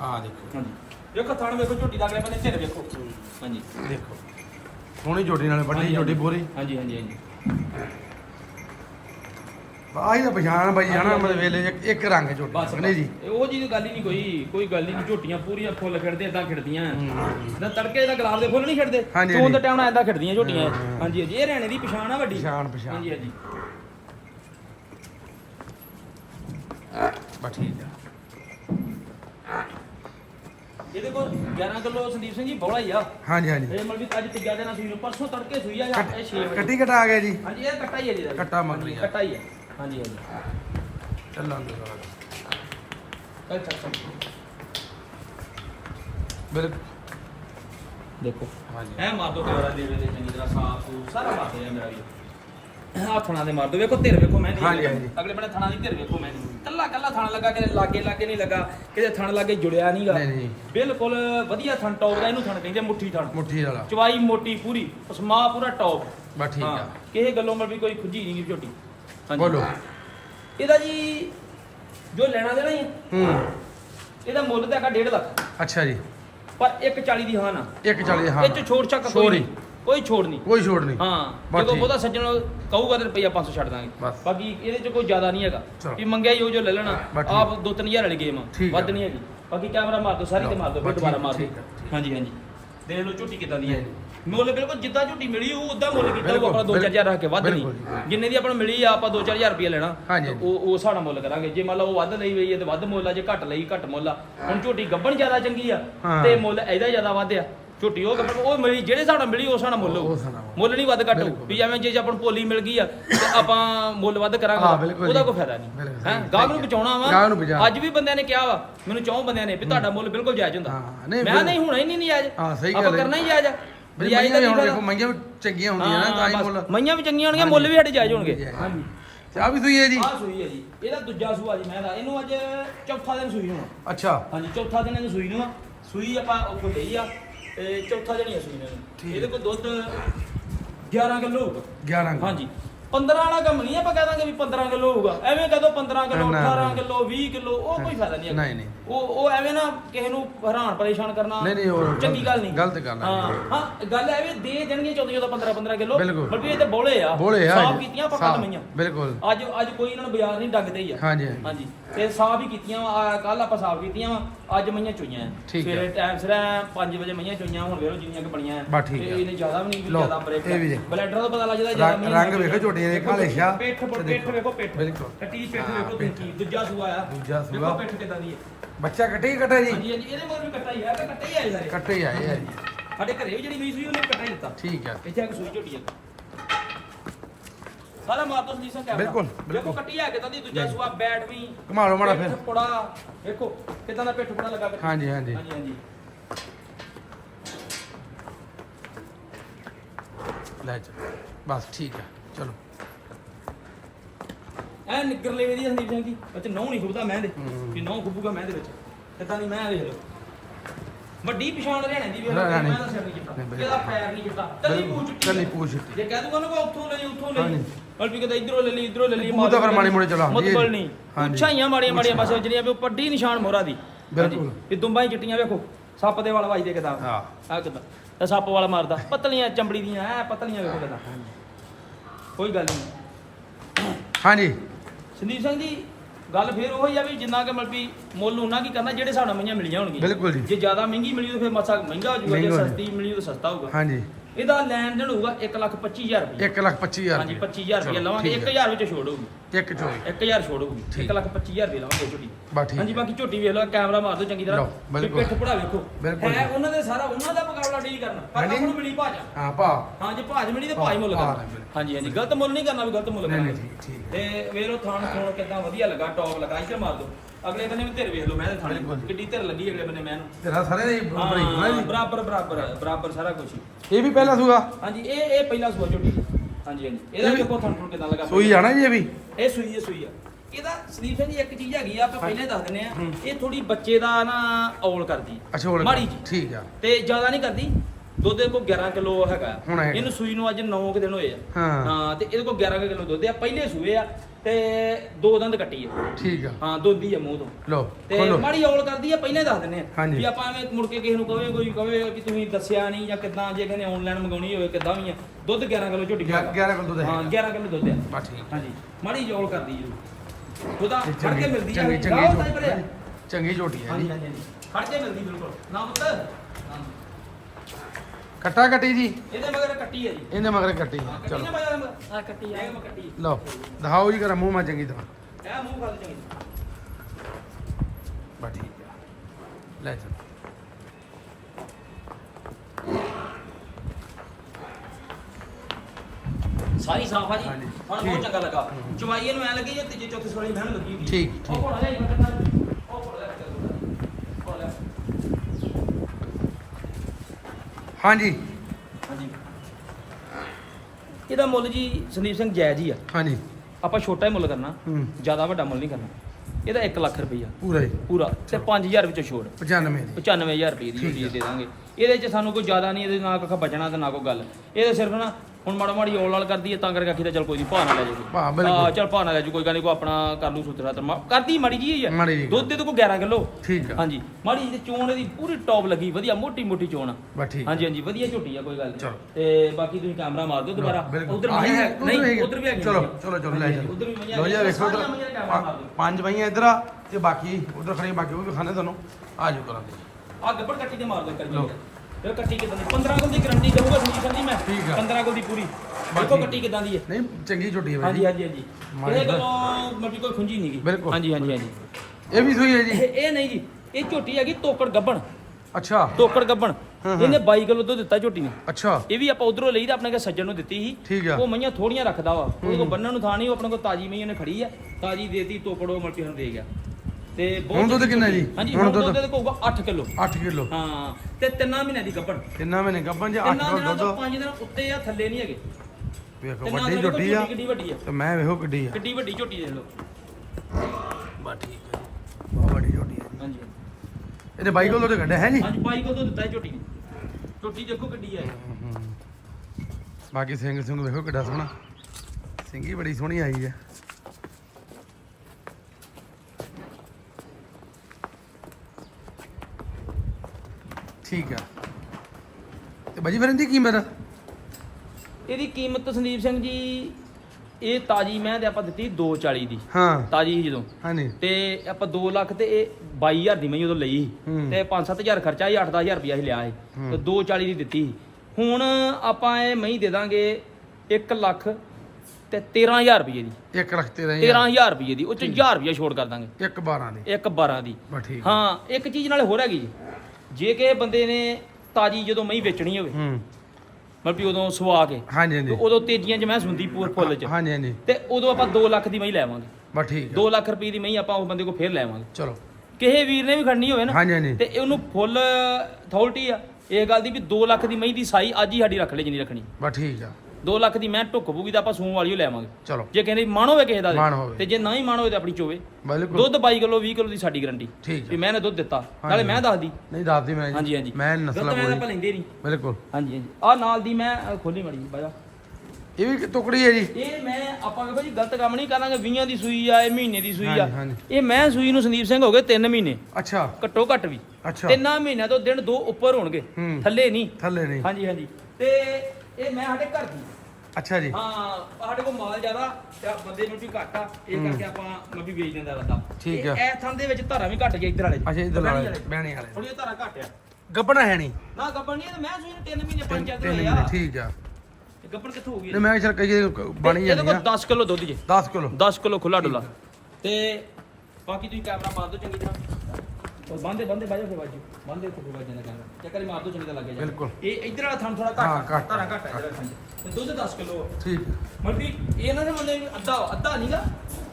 ਆ ਦੇਖੋ। ਹਾਂਜੀ। ਦੇਖੋ ਥਣ ਵੇਖੋ ਝੋਟੀ ਦਾ ਅਗਲੇ ਬੰਨੇ ਢਿਰ ਵੇਖੋ। ਹਾਂਜੀ। ਦੇਖੋ। ਸੋਹਣੀ ਜੋਡੀ ਨਾਲ ਵੱਡੀ ਹਾਂਜੀ। ਪੂਰੀ ਹਾਂਜੀ ਹਾਂਜੀ ਹਾਂਜੀ। ਆਹੀ ਤਾਂ ਪਛਾਣ ਬਾਈ ਜਾਣਾ ਮਤਲਬ ਵੇਲੇ ਇੱਕ- ਇੱਕ ਰੰਗ ਬਸ ਜੋਡੀ ਨਹੀਂ ਜੀ। ਉਹ ਜੀ ਦੀ ਗੱਲ ਹੀ ਨਹੀਂ ਕੋਈ ਕੋਈ ਗੱਲ ਹੀ ਨਹੀਂ। ਝੋਟੀਆਂ ਪੂਰੀਆਂ ਫੁੱਲ ਖਿੜਦੇ ਇਦਾਂ ਖਿੜਦੀਆਂ। ਨਾ ਤੜਕੇ ਦਾ ਗੁਲਾਬ ਦੇ ਫੁੱਲ ਨਹੀਂ ਖਿੜਦੇ ਚੋਣ ਦੇ। ਟਾਈਮ ਨਾਲ ਇਦਾਂ ਖਿੜਦੀਆਂ ਝੋਟੀਆਂ। ਹਾਂਜੀ ਹਾਂਜੀ ਇਹ ਰਹਿਣੇ ਦੀ ਪਛਾਣ ਆ ਵੱਡੀ। ਪਛਾਣ ਪਛਾਣ। ਹਾਂਜੀ ਹਾਂਜੀ। ਬਸ ਠੀਕ ਆ। ਇਹਦੇ ਕੋਲ 11 ਕਿਲੋ ਸੰਦੀਪ ਸਿੰਘ ਜੀ ਬੋਲਾ ਹੀ ਆ। ਹਾਂਜੀ ਹਾਂਜੀ। ਇਹ ਮਤਲਬ ਅੱਜ ਤੀਜਾ ਦਿਨ ਨੂੰ ਪਰਸੋਂ ਤੜਕੇ ਸੂਈ ਆ ਜਾਂ ਇਹ 6 ਵਜੇ। ਕੱਟੀ ਕਟਾ ਆ ਗਿਆ ਜੀ। ਹਾਂਜੀ ਇਹ ਕੱਟਾ ਹੀ ਹੈ ਜੀ। ਕੱਟਾ ਮੰਗ ਲਿਆ। ਕੱਟਾ ਹੀ ਹੈ। ਹਾਂਜੀ ਹਾਂਜੀ। ਚੱਲਾਂਗੇ ਅੱਛਾ ਅੱਛਾ ਬਿਲਕੁਲ ਦੇਖੋ। ਹਾਂਜੀ। ਐ ਮਾਰ ਦੋ ਕੈਮਰਾ ਦੇ ਦੇ ਚੰਗੀ ਤਰ੍ਹਾਂ ਸਾਫ਼ ਸੂਫ ਸਾਰਾ ਮਾਰ ਦੋ ਮੇਰਾ ਵੀ। ਆਹ ਥਣਾ ਦੇ ਮਾਰ ਦੋ ਵੇਖੋ ਧਿਰ ਵੇਖੋ ਮੈਂ ਹਾਂਜੀ, ਹਾਂਜੀ। ਅਗਲੇ ਬਣੇ ਥਣਾ ਦੀ ਧਿਰ ਵੇਖੋ ਮੈਂ ਕੱਲਾ ਕੱਲਾ ਥਣ ਲੱਗਾ ਕਿਤੇ ਲਾਗੇ ਲਾਗੇ ਨਹੀਂ ਲੱਗਾ ਕਿਤੇ ਥਣ ਲਾਗੇ ਜੁੜਿਆ ਨਹੀਂਗਾ ਨਹੀਂ, ਨਹੀਂ। ਬਿਲਕੁਲ ਵਧੀਆ ਥਣ ਟੌਪ ਦਾ ਇਹਨੂੰ ਥਣ ਕਹਿੰਦੇ ਮੁੱਠੀ ਥਣ। ਮੁੱਠੀ ਵਾਲਾ। ਚਵਾਈ ਮੋਟੀ ਪੂਰੀ ਉਸਮਾ ਪੂਰਾ ਟੌਪ। ਬਸ ਠੀਕ ਆ। ਕਿਸੇ ਗੱਲੋਂ ਮਤਲਬ ਵੀ ਕੋਈ ਖੁੱਜੀ ਨਹੀਂ ਝੋਟੀ। ਹਾਂਜੀ। ਬੋਲੋ। ਇਹਦਾ ਜੀ ਜੋ ਲੈਣਾ ਦੇਣਾ ਹੀ ਹੈ, ਹੂੰ। ਇਹਦਾ ਮੁੱਲ ਤਾਂ ਹੈਗਾ 1.5 ਲੱਖ। ਅੱਛਾ ਜੀ। ਪਰ 140 ਦੀ ਹਾਂ ਨਾ। ਇੱਕ ਚੱਲ ਹਾਂ। ਇਹ ਚ ਛੋੜ ਛੱਕ ਕੋਈ ਨਹੀਂ। ਕੋਈ ਛੋੜ ਨਹੀਂ। ਕੋਈ ਛੋੜ ਨਹੀਂ। ਹਾਂ ਬਸ ਜਦੋਂ ਠੀਕ। ਬਹੁਤਾ ਸੱਜਣ ਕਹੂਗਾ ਤੇ ਰੁਪਈਆ 500 ਛੱਡ ਦਾਂਗੇ। ਬਸ। ਬਾਕੀ ਇਹਦੇ ਚ ਕੋਈ ਜ਼ਿਆਦਾ ਨਹੀਂ ਹੈਗਾ। ਚਲੋ। ਵੀ ਮੰਗਿਆ ਹੀ ਉਹ ਜੋ ਲੈ ਲੈਣਾ ਬਸ ਠੀਕ। ਆਪ 2-3000 ਵਾਲੀ ਗੇਮ ਆ। ਠੀਕ ਵੱਧ ਆ। ਨਹੀਂ ਹੈਗੀ। ਬਾਕੀ ਕੈਮਰਾ ਮਾਰ ਦਿਓ ਸਾਰੀ ਤੇ ਮਾਰ ਦਿਓ ਫਿਰ ਬਸ ਦੁਬਾਰਾ ਮਾਰ ਦਿਓ। ਠੀਕ ਆ, ਠੀਕ। ਹਾਂਜੀ ਹਾਂਜੀ। ਦੇਖ ਲਓ ਝੁੱਟੀ ਕਿਦਾਂ ਦੀ ਹੈ। ਮੁੱਲ ਬਿਲਕੁਲ ਜਿੱਦਾਂ ਝੁੱਟੀ ਮਿਲੀ ਉਹ ਉਦਾਂ ਮੁੱਲ ਕੀਤਾ ਉਹ ਬਿਲਕੁਲ, ਆਪਣਾ 2-4000 ਰੱਖ ਕੇ ਵੱਧ ਨਹੀਂ। ਜਿੰਨੇ ਦੀ ਆਪਾਂ ਨੂੰ ਮਿਲੀ ਆ ਆਪਾਂ 2-4000 ਰੁਪਏ ਲੈਣਾ ਹਾਂਜੀ। ਉਹ ਉਹ ਸਾਡਾ ਮੁੱਲ ਕਰਾਂਗੇ ਜੇ ਮੰਨ ਲਓ ਉਹ ਵੱਧ ਲਈ ਹੋਈ ਹੈ ਤੇ ਵੱਧ ਮੁੱਲ ਆ ਜੇ ਘੱਟ ਲਈ ਘੱਟ ਮੁੱਲ ਆ ਹੁਣ ਝੋਟੀ ਗੱਬਣ ਜ਼ਿਆਦਾ ਚੰਗੀ ਆ ਹਾਂ। ਤੇ ਮੁੱਲ ਇਹਦਾ ਜ਼ਿਆਦਾ ਵੱਧ ਆ ਝੋਟੀ ਉਹ ਗੱਬਣ ਉਹ ਮਿਲੀ ਜਿਹੜੇ ਨਾਲ ਮਿਲੀ ਹਿਸਾਬ ਨਾਲ ਮੁੱਲ ਉਹ ਹੋਊ। ਹਿਸਾਬ ਨਾਲ। ਮੁੱਲ ਨਹੀਂ ਵੱਧ ਘੱਟ ਹੋਊ। ਬਿਲਕੁਲ। ਵੀ ਐਵੇਂ ਜੇ ਆਪਾਂ ਨੂੰ ਪੋਲੀ ਮਿਲ ਗਈ ਆ ਤੇ ਆਪਾਂ ਮੁੱਲ ਵੱਧ ਹਾਂ, ਕਰਾਂਗੇ ਬਿਲਕੁਲ ਉਹਦਾ ਜੀ। ਕੋਈ ਫਾਇਦਾ ਨਹੀਂ ਬਿਲਕੁਲ, ਹੈ ਗਾਹਕ ਨੂੰ ਬਚਾਉਣਾ ਗਾਹਕ ਨੂੰ ਵਾ ਬਚਾ। ਅੱਜ ਵੀ ਬੰਦਿਆਂ ਨੇ ਕਿਹਾ ਵਾ ਮੈਨੂੰ ਚੌਂ ਬੰਦਿਆਂ ਨੇ ਵੀ ਤੁਹਾਡਾ ਮੁੱਲ ਬਿਲਕੁਲ ਜਾਇਜ਼ ਹੁੰਦਾ ਹਾਂ, ਨਹੀਂ, ਮੈਂ ਨਹੀਂ ਹੋਣਾ ਹੀ ਨਹੀਂ ਜਾਇਜ਼ ਹਾਂ, ਸਹੀ ਆਪਾਂ ਹੈ। ਕਰਨਾ ਹੀ ਜਾਇਜ਼ ਆ ਬਈ ਜਾਇਜ਼ ਮਈਆਂ ਵੀ ਹੁਣ ਕੀ ਦੇਖੋ? ਮਈਆਂ ਵੀ ਚੰਗੀਆਂ ਹੁੰਦੀਆਂ ਨਾ ਤਾਂ ਹੀ ਮੁੱਲ। ਮਈਆਂ ਵੀ ਚੰਗੀਆਂ ਹੋਣਗੀਆਂ। ਮੁੱਲ ਵੀ ਸਾਡੇ ਜਾਇਜ਼ ਹੋਣਗੇ। ਹਾਂਜੀ ਤੇ ਆ ਵੀ ਸੂਈ ਹੈ ਜੀ ਆਹ ਸੂਈ ਹੈ ਜੀ ਇਹਦਾ ਦੂਜਾ ਸੂਆ ਜੀ ਮੈਂ ਦਾ ਇਹਨੂੰ ਅੱਜ ਚੌਥਾ ਦਿਨ ਸੂਈ ਨੂੰ ਆ। ਅੱਛਾ ਹਾਂਜੀ ਚੌਥਾ ਦਿਨ ਇਹਨੂੰ ਸੂਈ ਨੂੰ ਆ ਸੂਈ ਆਪਾਂ ਉੱਥੋਂ ਲਈ ਆ ਤੇ ਚੌਥਾ ਦਿਨ ਹੀ ਆ ਸੂਈ ਨੂੰ ਠੀਕ। ਇਹਦੇ ਕੋਲ ਦੁੱਧ 11 ਕਿਲੋ ਹੋਊਗਾ 11 ਹਾਂਜੀ 15 ਵਾਲਾ ਕੰਮ ਨਹੀਂ ਆਪਾਂ ਕਹਿ ਦਾਂਗੇ ਵੀ 15 ਕਿਲੋ ਹੋਊਗਾ ਐਵੇਂ ਕਹਦੋ 15 ਕਿਲੋ ਨਾ, 18 ਨਾ। ਕਿਲੋ 20 ਕਿਲੋ ਉਹ ਕੋਈ ਫਾਇਦਾ ਨਹੀਂ ਹੈਗਾ। ਨਹੀਂ, ਨਹੀਂ। ਉਹ ਉਹ ਐਵੇਂ ਨਾ ਕਿਸੇ ਨੂੰ ਹੈਰਾਨ ਪਰੇਸ਼ਾਨ ਕਰਨਾ ਨਹੀਂ, ਨਹੀਂ, ਉਹ ਚੰਗੀ ਗੱਲ ਨਹੀਂ ਗਲਤ ਗੱਲ ਆ। ਹਾਂ ਹਾਂ ਗੱਲ ਐਵੇਂ ਦੇ ਦੇਣਗੇ 14 14 15 15 ਕਿਲੋ ਬਿਲਕੁਲ। ਬਲਕਿ ਇਹ ਤੇ ਬੋਲੇ ਆ ਬੋਲੇ ਆ ਸਾਫ਼। ਕੀਤੀਆਂ ਆਪਾਂ ਸਾਫ਼, ਕੱਲ ਮਈਆਂ ਬਿਲਕੁਲ ਅੱਜ ਅੱਜ ਕੋਈ ਇਹਨਾਂ ਨੂੰ ਬਾਜ਼ਾਰ ਨਹੀਂ ਡੱਗਦੇ ਹੀ ਆ ਹਾਂਜੀ, ਹਾਂਜੀ। ਹਾਂਜੀ ਤੇ ਸਾਫ਼ ਹੀ ਕੀਤੀਆਂ ਵਾ ਕੱਲ ਆਪਾਂ ਸਾਫ਼ ਕੀਤੀਆਂ ਵਾ ਅੱਜ ਮਈਆਂ ਚੋਈਆਂ ਆ ਠੀਕ ਹੈ। ਸਵੇਰੇ ਟਾਈਮ ਸਿਰ 5 ਵਜੇ ਮਈਆਂ ਚੋਈਆਂ ਹੁਣ ਵੇਖੋ ਜਿੰਨੀਆਂ ਕਿ ਬਣੀਆਂ ਆ। ਬਸ ਠੀਕ ਤੇ ਹੈ। ਇਹਨੇ ਜ਼ਿਆਦਾ ਵੀ ਨਹੀਂ ਲਓ, ਜ਼ਿਆਦਾ ਬ੍ਰੇਕ ਇਹ ਵੀ ਜੇ। ਬਲੈਡਰ ਤੋਂ ਪਤਾ ਲੱਗ ਜਾਂਦਾ ਜ਼ਿਆਦਾ ਰੰਗ- ਰੰਗ ਵੇਖੋ ਝੋਟੀਆਂ ਦੇ, ਕਾਲੇ ਸ਼ਾਹ। ਪਿੱਠ ਤੇ ਪਿੱਠ ਦੇਖੋ। ਵੇਖੋ ਪਿੱਠ ਬਿਲਕੁਲ। ਕੱਟੀ ਪਿੱਠ ਵੇਖੋ। ਤੁਸੀਂ ਦੂਜਾ ਸੂਆ ਆ ਦੂਜਾ ਵੇਖੋ ਸੂਆ। ਪਿੱਠ ਕਿਦਾਂ ਦੀ ਹੈ ਬੱਚਾ ਕੱਟੇ ਹੀ ਕੱਟੇ ਜੀ ਹਾਂਜੀ ਹਾਂਜੀ ਇਹਦੇ ਮਗਰ ਵੀ ਕੱਟਾ ਹੀ ਹੈ ਕਿ ਕੱਟਾ ਹੀ ਆਏ ਸਾਰੇ ਕੱਟੇ ਹੀ ਆਏ ਆ ਜੀ ਸਾਡੇ ਘਰੇ ਵੀ ਜਿਹੜੀ ਮਈ ਸੂਈ ਉਹਨੇ ਕੱਟਾ ਹੀ ਦਿੱਤਾ ਠੀਕ ਹੈ ਇੱਥੇ ਆ ਕੇ ਸੂਈ ਝੋਟੀ ਹੈ ਸਾਰਾ ਮਾਰ ਦੋ ਸੰਦੀਪ ਸਿੰਘ ਕੈਮਰਾ ਬਿਲਕੁਲ, ਦੇਖੋ। ਕੱਟੀ ਹੈ ਕਿਦਾਂ ਦੀ ਦੂਜਾ ਸੂਆ ਬੈਟ ਵੀ ਘੁਮਾ ਲਓ ਮਾੜਾ ਫਿਰ ਪੁੜਾ ਦੇਖੋ ਕਿਦਾਂ ਦਾ ਪਿੱਠ ਪੁੜਾ ਲੱਗਾ। ਹਾਂਜੀ, ਹਾਂਜੀ। ਹਾਂਜੀ ਹਾਂਜੀ ਲੈ ਚਲੋ ਬਸ ਠੀਕ ਹੈ ਚਲੋ ਐ ਨਿੱਗਰ ਲੈਵੇ ਦੀ ਸੰਦੀਪ ਸਿੰਘ ਦੀ ਵਿੱਚ ਨੌ ਨਹੀਂ ਖੁੱਬਦਾ ਮੈਂ ਦੇ। ਕਿ ਨੌ ਖੁੱਬੂਗਾ ਮੈਂ ਦੇ ਵਿੱਚ ਕਿਦਾਂ ਦੀ ਮੈਂ ਦੇਖ ਲਓ ਵੱਡੀ ਪਛਾਣ ਹਰਿਆਣੇ ਦੀ ਵੀ ਹਰਿਆਣੇ। ਮੈਂ ਦਾ ਸਿਰ ਨਹੀਂ ਚਿੱਟਾ ਨਹੀਂ। ਇਹਦਾ ਪੈਰ ਨਹੀਂ ਚਿੱਟਾ ਕੱਲੀ ਪੂਛ ਚਿੱਟੀ ਕੱਲੀ ਹੈ। ਪੂਛ। ਜੇ ਕਹਿ ਦੂਗਾ ਨਾ ਕਿ ਉੱਥੋਂ ਲਈ ਉੱਥੋਂ ਲਈ ਹਾਂਜੀ। ਮਤਲਬ ਕਿ ਇਧਰੋਂ ਲੈ ਲਈ ਇਧਰੋਂ ਲੈ ਲਈ ਪੂਛ ਤਾਂ ਫਿਰ ਮਾੜੀ ਚਲਾ ਹੁੰਦੀ ਹੈ ਮਤਲਬ। ਨਹੀਂ ਹਾਂਜੀ। ਮਾੜੀਆਂ ਮਾੜੀਆਂ ਬਸ ਜਿਹੜੀਆਂ ਵੀ ਉਹ ਵੱਡੀ ਨਿਸ਼ਾਨ ਮੋਹਰਾ ਦੀ ਬਿਲਕੁਲ। ਹਾਂਜੀ। ਵੀ ਦੁੰਬਾਂ ਹੀ ਚਿੱਟੀਆਂ ਵੇਖੋ ਸੱਪ ਦੇ ਵਾਲ ਵੱਜਦੇ ਕਿਦਾਂ ਹਾਂ। ਆ ਕਿਦਾਂ ਤੇ ਸੱਪ ਵਾਲਾ ਮਾਰਦਾ ਪਤਲੀਆਂ ਚਮੜੀ ਦੀਆਂ ਐ ਪਤਲੀਆਂ ਵੇਖੋ ਕਿਦਾਂ ਕੋਈ ਗੱਲ ਨਹੀਂ ਹਾਂਜੀ ਸੰਦੀਪ ਸਿੰਘ ਜੀ ਗੱਲ ਫੇਰ ਉਹ ਹੀ ਆ ਵੀ ਜਿੰਨਾ ਕਿ ਮਤਲਬ ਵੀ ਮੁੱਲ ਉਹਨਾਂ ਕੀ ਕਰਨਾ ਜਿਹੜੇ ਹਿਸਾਬ ਨਾਲ ਮਈਆਂ ਮਿਲੀਆਂ ਹੋਣਗੀਆਂ ਬਿਲਕੁਲ ਜੀ। ਜੇ ਜ਼ਿਆਦਾ ਮਹਿੰਗੀ ਮਿਲੀ ਤਾਂ ਫਿਰ ਮਸਾ ਮਹਿੰਗਾ ਹੋ ਜਾਊਗਾ ਜੇ ਮਹਿੰਗਾ ਹੋ ਸਸਤੀ ਮਿਲੀ ਤਾਂ ਸਸਤਾ ਹੋਊਗਾ ਹਾਂਜੀ ਇਹਦਾ ਲੈਣ ਦੇਣ ਹੋਊਗਾ 1,25,000 ਰੁਪਏ 1 ਲੱਖ 25 ਹਜ਼ਾਰ ਹਾਂਜੀ 25000 ਰੁਪਏ ਲਵਾਂਗੇ ਠੀਕ ਹੈ। 1000 ਵਿੱਚ ਛੋੜ ਹੋਊਗੀ ਇੱਕ ਚੋਈ 1000 ਛੋੜ ਹੋਊਗੀ ਠੀਕ। 1,25,000 ਰੁਪਏ ਲਵਾਂਗੇ ਠੀਕ ਹਾਂਜੀ। ਬਾਕੀ ਝੋਟੀ ਵੇਖ ਲਓ ਕੈਮਰਾ ਮਾਰ ਦਿਓ ਚੰਗੀ ਤਰ੍ਹਾਂ ਤੇ ਬਿਲਕੁਲ। ਪਿੱਠ ਪੜਾ ਵੇਖੋ ਬਿਲਕੁਲ ਹੈ। ਉਹਨਾਂ ਦੇ ਸਾਰਾ ਉਹਨਾਂ ਦਾ ਮੁਕਾਬਲਾ ਡੀਲ ਕਰਨਾ ਪਰ ਹਾਂਜੀ। ਆਪਾਂ ਨੂੰ ਮਿਲੀ ਭਾਜਾ ਹਾਂ ਭਾ ਹਾਂ ਜੇ ਭਾਜ ਮਿਲੀ ਤੇ ਭਾਜ ਮੁੱਲ ਕਰਨਾ। ਹਾਂਜੀ ਹਾਂਜੀ। ਗਲਤ ਮੁੱਲ ਨਹੀਂ ਕਰਨਾ ਵੀ ਗਲਤ ਮੁੱਲ ਨਹੀਂ, ਕਰਨਾ। ਨਹੀਂ, ਠੀਕ- ਠੀਕ ਤੇ ਵੇਖ ਲਓ ਥਾਣ ਥੋਣ ਕਿਦਾਂ ਵਧੀਆ ਲੱਗਾ ਟੌਪ ਲੱਗਾ ਇੱਥੇ ਮਾਰ ਦਿਓ। ਅਗਲੇ ਬੰਨੇ ਵੀ ਧਿਰ ਵੇਖ ਲਓ ਮੈਂ ਦੇ ਥਾਣੇ ਬਿਲਕੁਲ। ਕਿੱਡੀ ਧਿਰ ਲੱਗੀ ਅਗਲੇ ਬੰਨੇ ਮੈਂ ਨੂੰ। ਤੇਰਾ ਸਾਰੇ ਦੀ ਨਾ ਹਾਂ, ਜੀ। ਬਰਾਬਰ ਬਰਾਬਰ ਬਰਾਬਰ ਸਾਰਾ ਕੁਝ ਇਹ ਵੀ ਪਹਿਲਾ ਸੂਗਾ ਹਾਂਜੀ ਇਹ ਇਹ ਪਹਿਲਾ ਸੂਆ ਝੋਟੀ ਹਾਂਜੀ ਹਾਂਜੀ। ਇਹਦਾ ਇਹ ਵੀ- ਵੇਖੋ ਥਾਣ ਥੋਣ ਕਿਦਾਂ ਲੱਗਾ। ਸੂਈ ਜਾਣਾ ਜੀ ਇਹ ਵੀ? ਇਹ ਸੂਈ ਹੈ ਸੂਈ ਆ। ਇਹਦਾ ਸਲੀਫ ਜੀ ਇੱਕ ਚੀਜ਼ ਹੈਗੀ ਆ ਆਪਾਂ ਪਹਿਲੇ ਦੱਸ ਦਿੰਨੇ ਆ। ਹੂੰ। ਇਹ ਥੋੜੀ ਬੱਚੇ ਦਾ ਨਾ ਔਲ ਕਰਦੀ ਅੱਛਾ ਹੋਰ ਮਾੜੀ ਜੀ। ਠੀਕ ਆ। ਤੇ ਜ਼ਿਆਦਾ ਨਹੀਂ ਕਰਦੀ। ਦੁੱਧ ਦੇ ਕੋਲ 11 ਕਿਲੋ ਹੈਗਾ। ਹੁਣ ਹੈਗਾ। ਇਹਨੂੰ ਸੂਈ ਨੂੰ ਅੱਜ 9 ਕੁ ਦਿਨ ਹੋਏ ਆ। ਹਾਂ। ਤੇ ਇਹਦੇ ਕੋਲ 11 ਕਿਲੋ ਦੁੱਧ ਆ। ਪਹਿਲੇ ਸੂਏ ਆ ਤੇ ਦੋ ਦੰਦ ਕੱਟੀ ਆ। ਠੀਕ ਆ। ਹਾਂ ਦੋਦੀ ਆ ਮੂੰਹ ਤੋਂ। ਲਓ ਤੇ ਖੋਲੋ। ਮਾੜੀ ਔਲ ਕਰਦੀ ਆ ਪਹਿਲੇ ਦੱਸ ਦਿੰਨੇ ਆ ਹਾਂਜੀ। ਵੀ ਆਪਾਂ ਐਵੇਂ ਮੁੜ ਕੇ ਕਿਸੇ ਨੂੰ ਕਹੇ ਕੋਈ ਕਹੇ ਕਿ ਤੁਸੀਂ ਦੱਸਿਆ ਨਹੀਂ ਜਾਂ ਕਿੱਦਾਂ ਜੇ ਕਹਿੰਦੇ ਆਨਲਾਈਨ ਮੰਗਾਉਣੀ ਹੋਵੇ ਕਿੱਦਾਂ ਵੀ ਆ। ਦੁੱਧ 11 ਕਿਲੋ ਝੋਟੀ ਗਿਆ- 11 ਕਿਲੋ ਦੁੱਧ ਹਾਂ ਹੈਗਾ। 11 ਕਿਲੋ ਦੁੱਧ ਆ। ਠੀਕ ਹਾਂਜੀ ਮਾੜੀ ਜੋਲ ਕਰਦੀ ਜੀ ਉਹਦਾ ਫੜ ਕੇ ਮਿਲਦੀ ਆ। ਚੰਗੀ ਹੀ ਭਰਿਆ। ਚੰਗੀ ਚੰਗੀ ਝੋਟੀ ਹੈ ਹਾਂਜੀ ਜੀ। ਹਾਂਜੀ ਹਾਂਜੀ। ਫੜ ਕੇ ਮਿਲਦੀ ਬਿਲਕੁਲ। ਨਾ ਪੁੱਤ। ਕੱਟਾ ਕੱਟੀ ਜੀ? ਇਹਦੇ ਮਗਰ ਕੱਟੀ ਹੈ ਜੀ। ਇਹਨੇ ਮਗਰ ਕੱਟੀ। ਚਲੋ। ਨਾ ਬਾਜਾ ਆ ਕੱਟੀ ਆ। ਕੱਟੀ ਲਓ ਦਿਖਾਓ ਜੀ ਕਰਾ ਮੂੰਹ ਮਾ ਚੰਗੀ ਤਰ੍ਹਾਂ। ਇਹ ਮੂੰਹ ਦੇ ਚੰਗੀ ਬਸ ਠੀਕ ਆ। ਲੈ ਚਲੋ। ਸਾਰੀ ਸਾਫ਼ ਆ ਜੀ। ਹੁਣ ਠੀਕ। ਬਹੁਤ ਚੰਗਾ ਲੱਗਾ। ਚਵਾਈਏ ਨੂੰ ਐ ਲੱਗੀ ਜੇ ਤੀਜੇ ਚੌਥੇ ਸੋਲੀ ਮਹਿਣ ਲੱਗੀ ਹੋਈ ਠੀਕ, ਉਹ ਠੀਕ। ਕੋਲ ਲੈ ਜੀ ਉਹ ਕੋਲ ਲੈ ਕੋਲ ਲੈ ਹਾਂਜੀ। ਹਾਂਜੀ। ਇਹਦਾ ਮੁੱਲ ਜੀ ਸੰਦੀਪ ਸਿੰਘ ਜਾਇਜ਼ ਹੀ ਆ। ਹਾਂਜੀ। ਆਪਾਂ ਛੋਟਾ ਹੀ ਮੁੱਲ ਕਰਨਾ ਹੂੰ। ਜ਼ਿਆਦਾ ਵੱਡਾ ਮੁੱਲ ਨਹੀਂ ਕਰਨਾ। ਇਹਦਾ 1 ਲੱਖ ਰੁਪਈਆ। ਪੂਰਾ ਜੀ ਪੂਰਾ। ਤੇ 5000 ਵਿੱਚੋਂ ਛੋੜ। 95 ਦੀ। 95000 ਰੁਪਏ ਦੀ ਠੀਕ ਆ। ਦੇ ਦਾਂਗੇ। ਇਹਦੇ 'ਚ ਸਾਨੂੰ ਕੋਈ ਜ਼ਿਆਦਾ ਨਹੀਂ ਇਹਦੇ ਨਾਲ ਕੱਖ ਬਚਣਾ ਤੇ ਨਾ ਕੋਈ ਗੱਲ। ਇਹਦੇ ਸਿਰਫ ਨਾ ਹੁਣ ਮਾੜਾ ਮਾੜੀ ਔਲ ਵਾਲ ਕਰਦੀ ਹੈ ਤਾਂ ਕਰਕੇ ਆਖੀ ਤਾਂ ਚੱਲ ਕੋਈ ਨਹੀਂ ਭਾਅ ਨਾ ਲੈ ਭਾਅ ਬਿਲਕੁਲ। ਹਾਂ ਚੱਲ ਭਾਅ ਨਾ ਲੈ ਜਾਓ ਕੋਈ ਗੱਲ ਨਹੀਂ ਕੋ ਆਪਣਾ ਕਰ ਲੂ ਸੁਤਰਾ ਤੇ ਮਾ- ਕਰਦੀ ਮਾੜੀ ਜੀ ਹੀ। ਮਾੜੀ ਹੈ। ਦੁੱਧ ਦੇ ਤੋਂ ਕੋ 11 ਕਿਲੋ। ਠੀਕ ਆ। ਹਾਂਜੀ ਮਾੜੀ ਜੀ ਚੋਣ ਇਹਦੀ ਪੂਰੀ ਟੌਪ ਲੱਗੀ ਵਧੀਆ ਮੋਟੀ ਮੋਟੀ ਚੋਣ। ਆ ਬਸ ਠੀਕ ਆ। ਹਾਂਜੀ ਹਾਂਜੀ ਵਧੀਆ ਝੋਟੀ ਆ ਕੋਈ ਗੱਲ ਨਹੀਂ ਚਲੋ। ਤੇ ਬਾਕੀ ਤੁਸੀਂ ਕੈਮਰਾ ਮਾਰ ਦਿਓ ਦੁਬਾਰਾ। ਬਿਲਕੁਲ। ਉਧਰ ਆਹੀ ਹੈ, ਹੈ ਉੱਧਰ ਵੀ ਨਹੀਂ ਹੈਗੀ। ਉਧਰ ਵੀ ਹੈਗੀ ਚਲੋ ਚਲੋ ਚਲੋ ਲੈ ਉਧਰ ਵੀ ਮਈਆਂ ਲੋ ਜੀ ਆਹ ਵੇਖੋ ਉਧਰ ਦਿਓ। ਪੰਜ ਮਈਆਂ ਇਧਰ ਆ ਤੇ ਬਾਕੀ ਉਧਰ ਖੜੀਆਂ ਬਾਕੀ ਉਹ ਵੀ ਖਾਣੇ ਤੁਹਾਨੂੰ। ਆ ਜਾਓ ਕਰਾਂਗੇ ਆ ਗੱਬੜ ਕੱਟੀ ਤੇ ਮਾਰ ਦੋ ਕਰੀ ਲਓ। ਕੱਟੀ ਕਿਦਾਂ ਦੀ 15 ਗੁਲ ਦੀ ਗਰੰਟੀ ਦਊਗਾ ਸੰਜੀਤ ਸਿੰਘ ਜੀ ਮੈਂ। ਠੀਕ ਆ। 15 ਗੁਲ ਦੀ ਪੂਰੀ। ਬਸ ਦੇਖੋ ਠੀਕ। ਕੱਟੀ ਕਿਦਾਂ ਦੀ ਹੈ। ਨਹੀਂ ਚੰਗੀ ਝੋਟੀ ਹੈ ਹਾਂਜੀ ਬਾਈ। ਹਾਂਜੀ ਹਾਂਜੀ ਮਾੜੀ ਇਹ ਗੱਲ। ਕੋਲੋਂ ਮਤਲਬ ਕੋਈ ਖੁੰਜੀ ਨਹੀਂ ਗਈ ਬਿਲਕੁਲ। ਹਾਂਜੀ ਹਾਂਜੀ ਹਾਂਜੀ। ਇਹ ਵੀ ਸੂਈ ਹੈ ਜੀ। ਇਹ ਇਹ ਨਹੀਂ ਜੀ ਇਹ ਝੋਟੀ ਹੈਗੀ ਤੋਕੜ ਗੱਬਣ। ਅੱਛਾ। ਤੋਕੜ ਗੱਬਣ। ਹਾਂ, ਹਾਂ। ਇਹਨੇ 22 ਕਿਲੋ ਦੁੱਧ ਦਿੱਤਾ ਝੋਟੀ ਨੇ। ਅੱਛਾ। ਇਹ ਵੀ ਆਪਾਂ ਉਧਰੋਂ ਲਈ ਤਾਂ ਆਪਣੇ ਕੇ ਸੱਜਣ ਨੂੰ ਦਿੱਤੀ ਸੀ। ਠੀਕ ਆ। ਉਹ ਮਈਆਂ ਥੋੜੀਆਂ ਰੱਖਦਾ ਵਾ। ਉਹਦੇ ਕੋਲ। ਬੰਨਣ ਨੂੰ ਥਾਂ ਨਹੀਂ ਉਹ ਆਪਣੇ ਕੋਲ ਤਾਜੀ ਮਈ ਉਹਨੇ ਖੜੀ ਆ। ਤਾਜੀ ਦੇਤੀ ਤੋਕੜੋ ਮਲਟੀ ਹੁਣ ਦੇ ਗਿਆ। ਤੇ ਹੁਣ ਦੁੱਧ ਚੰਗੀ ਕਿੰਨਾ। ਜੀ? ਹਾਂਜੀ ਹੁਣ ਹੁਣ ਦੁੱਧ? ਦੁੱਧ ਇਹਦੇ ਕੋਲ 8 ਕਿਲੋ। 8 ਕਿਲੋ। ਹਾਂ ਤੇ ਤਿੰਨਾਂ ਮਹੀਨਿਆਂ ਦੀ ਗੱਭਣ। ਕਿੰਨਾ ਮੈਨੇ ਗੱਬਨ ਜੀ 8 ਤਿੰਨਾਂ ਕਿਲੋ ਦਿਨਾਂ ਤੋਂ ਦੁੱਧ 5 ਦਿਨ ਉੱਤੇ ਆ ਥੱਲੇ ਨਹੀਂ ਹੈਗੇ। ਵੇਖੋ ਤੇ ਨਾਲ ਵੱਡੀ ਝੋਟੀ ਆ। ਕਿੱਡੀ ਵੱਡੀ ਆ। ਤੇ ਮੈਂ ਵੇਖੋ ਕਿੱਡੀ ਆ। ਕਿੱਡੀ ਵੱਡੀ ਝੋਟੀ ਦੇਖ ਲਓ। ਬਾ ਠੀਕ ਹੈ ਬਹੁਤ ਵੱਡੀ ਝੋਟੀ ਹੈ ਜੀ। ਹਾਂਜੀ। ਇਹਦੇ ਬਾਈ ਕੋਲ ਤੋਂ ਕੱਢਿਆ ਹੈ ਜੀ ਹਾਂਜੀ ਬਾਈ ਕੋ ਤੋਂ ਦਿੱਤਾ ਹੈ ਝੋਟੀ ਨੇ। ਝੋਟੀ ਦੇਖੋ ਕਿੱਡੀ ਆ ਇਹ। ਹਮ। ਬਾਕੀ ਸਿੰਘ ਸਿੰਘ ਵੇਖੋ ਕਿੱਡਾ ਸੋਹਣਾ। ਸਿੰਘੀ ਬੜੀ ਸੋਹਣੀ ਆਈ ਹੈ ਠੀਕ ਆ। ਤੇ ਬਾਜੀ ਫਿਰ ਇਹਦੀ ਕੀਮਤ ਇਹਦੀ ਕੀਮਤ ਸੰਦੀਪ ਸਿੰਘ ਜੀ ਇਹ ਤਾਜੀ ਮੈਂ ਤੇ ਆਪਾਂ ਦਿੱਤੀ 240 ਦੀ। ਹਾਂ। ਤਾਜੀ ਸੀ ਜਦੋਂ। ਹਾਂਜੀ। ਤੇ ਆਪਾਂ 2 ਲੱਖ ਤੇ ਇਹ 22000 ਦੀ ਮੈਂ ਉਦੋਂ ਲਈ ਹੂੰ। ਤੇ 5-7000 ਖਰਚਾ ਸੀ 8-10000 ਰੁਪਇਆ ਸੀ ਲਿਆ ਸੀ। ਹੂੰ। ਤੇ 240 ਦੀ ਦਿੱਤੀ ਹੁਣ ਆਪਾਂ ਇਹ ਮਹੀਂ ਦੇ ਦਾਂਗੇ 1 ਲੱਖ ਤੇ 13000 ਰੁਪਏ ਦੀ। 1 ਲੱਖ 13 13000 ਰੁਪਏ ਦੀ। ਉਹ ਚ 1000 ਰੁਪਇਆ ਛੋੜ ਕਰ ਦਾਂਗੇ। ਇੱਕ 12 ਦੀ। ਇੱਕ 12 ਦੀ। ਹਾਂ ਇੱਕ ਚੀਜ਼ ਨਾਲੇ ਹੋਰ ਹੈਗੀ ਜੀ। ਜੇ ਕਿਸੇ ਬੰਦੇ ਨੇ ਤਾਜੀ ਜਦੋਂ ਮਹੀਂ ਵੇਚਣੀ ਹੋਵੇ ਹੂੰ। ਮਤਲਬ ਵੀ ਉਦੋਂ ਸਵਾ ਕੇ ਹਾਂਜੀ ਤੇ ਹਾਂਜੀ ਉਦੋਂ ਤੇਜ਼ੀਆਂ 'ਚ ਮੈਂ ਸੁੰਦੀ ਪੂਰ ਫੁੱਲ 'ਚ। ਹਾਂਜੀ ਹਾਂਜੀ। ਤੇ ਉਦੋਂ ਆਪਾਂ 2 ਲੱਖ ਦੀ ਮਹੀਂ ਲੈਵਾਂਗੇ ਬਸ ਠੀਕ ਆ। 2 ਲੱਖ ਰੁਪਏ ਦੀ ਮਹੀਂ ਆਪਾਂ ਉਸ ਬੰਦੇ ਕੋਲ ਫੇਰ ਲੈਵਾਂਗੇ ਚਲੋ। ਕਿਸੇ ਵੀਰ ਨੇ ਵੀ ਖੜਨੀ ਹੋਵੇ ਨਾ ਹਾਂਜੀ ਹਾਂਜੀ। ਤੇ ਉਹਨੂੰ ਫੁੱਲ ਅਥਾਰਟੀ ਆ। ਇਹ ਗੱਲ ਦੀ ਵੀ 2 ਲੱਖ ਦੀ ਮਹੀਂ ਦੀ ਸਾਈ ਅੱਜ ਹੀ ਸਾਡੀ ਰੱਖ ਲੈ ਜਿੰਨੀ ਰੱਖਣੀ। ਬਸ ਠੀਕ ਆ। 2 ਲੱਖ ਦੀ ਮੈਂ ਢੁੱਕ ਪੂਗੀ ਤਾਂ ਆਪਾਂ ਸੂਣ ਵਾਲੀ ਓ ਲੈਵਾਂਗੇ ਚਲੋ। ਜੇ ਕਹਿੰਦੇ ਮਨ ਹੋਵੇ ਕਿਸੇ ਦਾ ਤੇ। ਮਨ ਹੋਵੇ। ਤੇ ਜੇ ਨਾ ਹੀ ਮਨ ਹੋਵੇ ਤੇ ਆਪਣੀ ਚੋਵੇ। ਬਿਲਕੁਲ। ਦੁੱਧ 22 ਕਿਲੋ 20 ਕਿਲੋ ਦੀ ਸਾਡੀ ਗਾਰੰਟੀ ਠੀਕ ਵੀ ਆ ਮੈਂ ਨੇ ਦੁੱਧ ਦਿੱਤਾ। ਨਾਲੇ ਮੈਂ ਦੱਸਦੀ। ਨਹੀਂ ਦੱਸਦੀ ਮੈਂ ਹਾਂਜੀ ਹਾਂਜੀ। ਮੈਂ ਦੁੱਧ ਨਸਲ ਮੈਂ ਲੈਂਦੇ ਨਹੀਂ। ਬਿਲਕੁਲ। ਹਾਂਜੀ ਹਾਂਜੀ। ਆ ਨਾਲ ਦੀ ਮੈਂ ਖੋਲੀ ਮੜੀ ਬਾਜਾ ਇਹ ਵੀ ਇੱਕ ਟੁਕੜੀ ਹੈ ਜੀ। ਇਹ ਮੈਂ ਆਪਾਂ ਵੇਖੋ ਜੀ ਗਲਤ ਕੰਮ ਨਹੀਂ ਕਰਾਂਗੇ। 20 ਦੀ ਸੂਈ ਆ ਇਹ ਮਹੀਨੇ ਦੀ ਸੂਈ ਆ। ਹਾਂਜੀ, ਹਾਂਜੀ। ਇਹ ਮੈਂ ਸੂਈ ਨੂੰ ਸੰਦੀਪ ਸਿੰਘ ਹੋ ਗਏ 3 ਮਹੀਨੇ। ਅੱਛਾ। ਘੱਟੋ ਘੱਟ ਵੀ। ਅੱਛਾ। ਤਿੰਨਾਂ ਮਹੀਨਿਆਂ ਤੋਂ ਦਿਨ ਦੋ ਉੱਪਰ ਹੋਣਗੇ। ਹੂੰ। ਥੱਲੇ ਨਹੀਂ। ਥੱਲੇ ਨਹੀਂ। ਹਾਂਜੀ ਹਾਂਜੀ। ਤੇ ਇਹ ਮੈਂ ਸਾਡੇ ਘਰ ਦੀ। ਅੱਛਾ ਜੀ। ਹਾਂ ਸਾਡੇ ਕੋਲ ਮਾਲ ਜ਼ਿਆਦਾ ਤੇ ਬੰਦੇ ਨੂੰ ਵੀ ਘੱਟ ਆ। ਇਹ ਕਰਕੇ ਆਪਾਂ ਮੈਂ ਵੀ ਵੇਚ ਦਿੰਦਾ ਰੱਦਾ ਠੀਕ ਆ। ਇਹ ਥਾਂ ਦੇ ਵਿੱਚ ਧਾਰਾਂ ਵੀ ਘੱਟ ਗਿਆ ਇੱਧਰ ਵਾਲੇ। ਅੱਛਾ ਇਧਰ ਵਾਲੇ ਬਹਿਣੇ ਵਾਲੇ। ਥੋੜੀ ਧਾਰਾਂ ਘੱਟ ਆ। ਗੱਬਣਾ ਹੈ ਨਹੀਂ। ਨਾ ਗੱਬਣ ਨਹੀਂ ਤੇ ਮੈਂ ਸੂਈ ਨੂੰ 3 ਮਹੀਨੇ ਪੰਚਾਇਤ ਤਿੰਨ ਹੋਏ ਮਹੀਨੇ ਆ। ਠੀਕ ਆ। ਤੇ ਗੱਬਣ ਕਿੱਥੋਂ ਹੋ ਗਈ ਨਹੀਂ ਮੈਂ ਚਲ ਕਹੀਏ ਬਣੀ ਇਹਦੇ ਜਾਂਦੀ ਕੋਲ ਆ 10 ਕਿਲੋ ਦੁੱਧ ਜੇ। 10 ਕਿਲੋ। 10 ਕਿਲੋ ਖੁੱਲਾ ਡੁੱਲਾ। ਤੇ ਬਾਕੀ ਤੁਸੀਂ ਕੈਮਰਾ ਮਾਰ ਦਿਓ ਚੰਗੀ ਤਰ੍ਹਾਂ। ਉਹ ਬੰਦੇ ਬੰਦੇ ਬਾਜੋ ਫੇ ਬਾਜੂ। ਬੰਦੇ ਫੇ ਬਾਜੂ ਨਾ ਕੈਮਰਾ ਚੱਕਰ ਹੀ ਮਾਰ ਦਿਓ ਚੰਗੀ ਤਰ੍ਹਾਂ ਲੱਗੇ ਜਾ ਬਿਲਕੁਲ। ਇਹ ਇਧਰ ਵਾਲਾ ਥਣ ਥੋੜਾ ਹਾਂ, ਘੱਟ ਘੱਟ। ਧਾਰਾਂ ਘੱਟ ਹੈ ਜਿਹੜਾ ਥਣ 'ਚ। ਤੇ ਦੁੱਧ 10 ਕਿਲੋ ਠੀਕ ਮਰਦੀ ਇਹਨਾਂ ਦੇ ਬੰਦੇ ਨੂੰ ਅੱਧਾ ਅੱਧਾ ਨਹੀਂਗਾ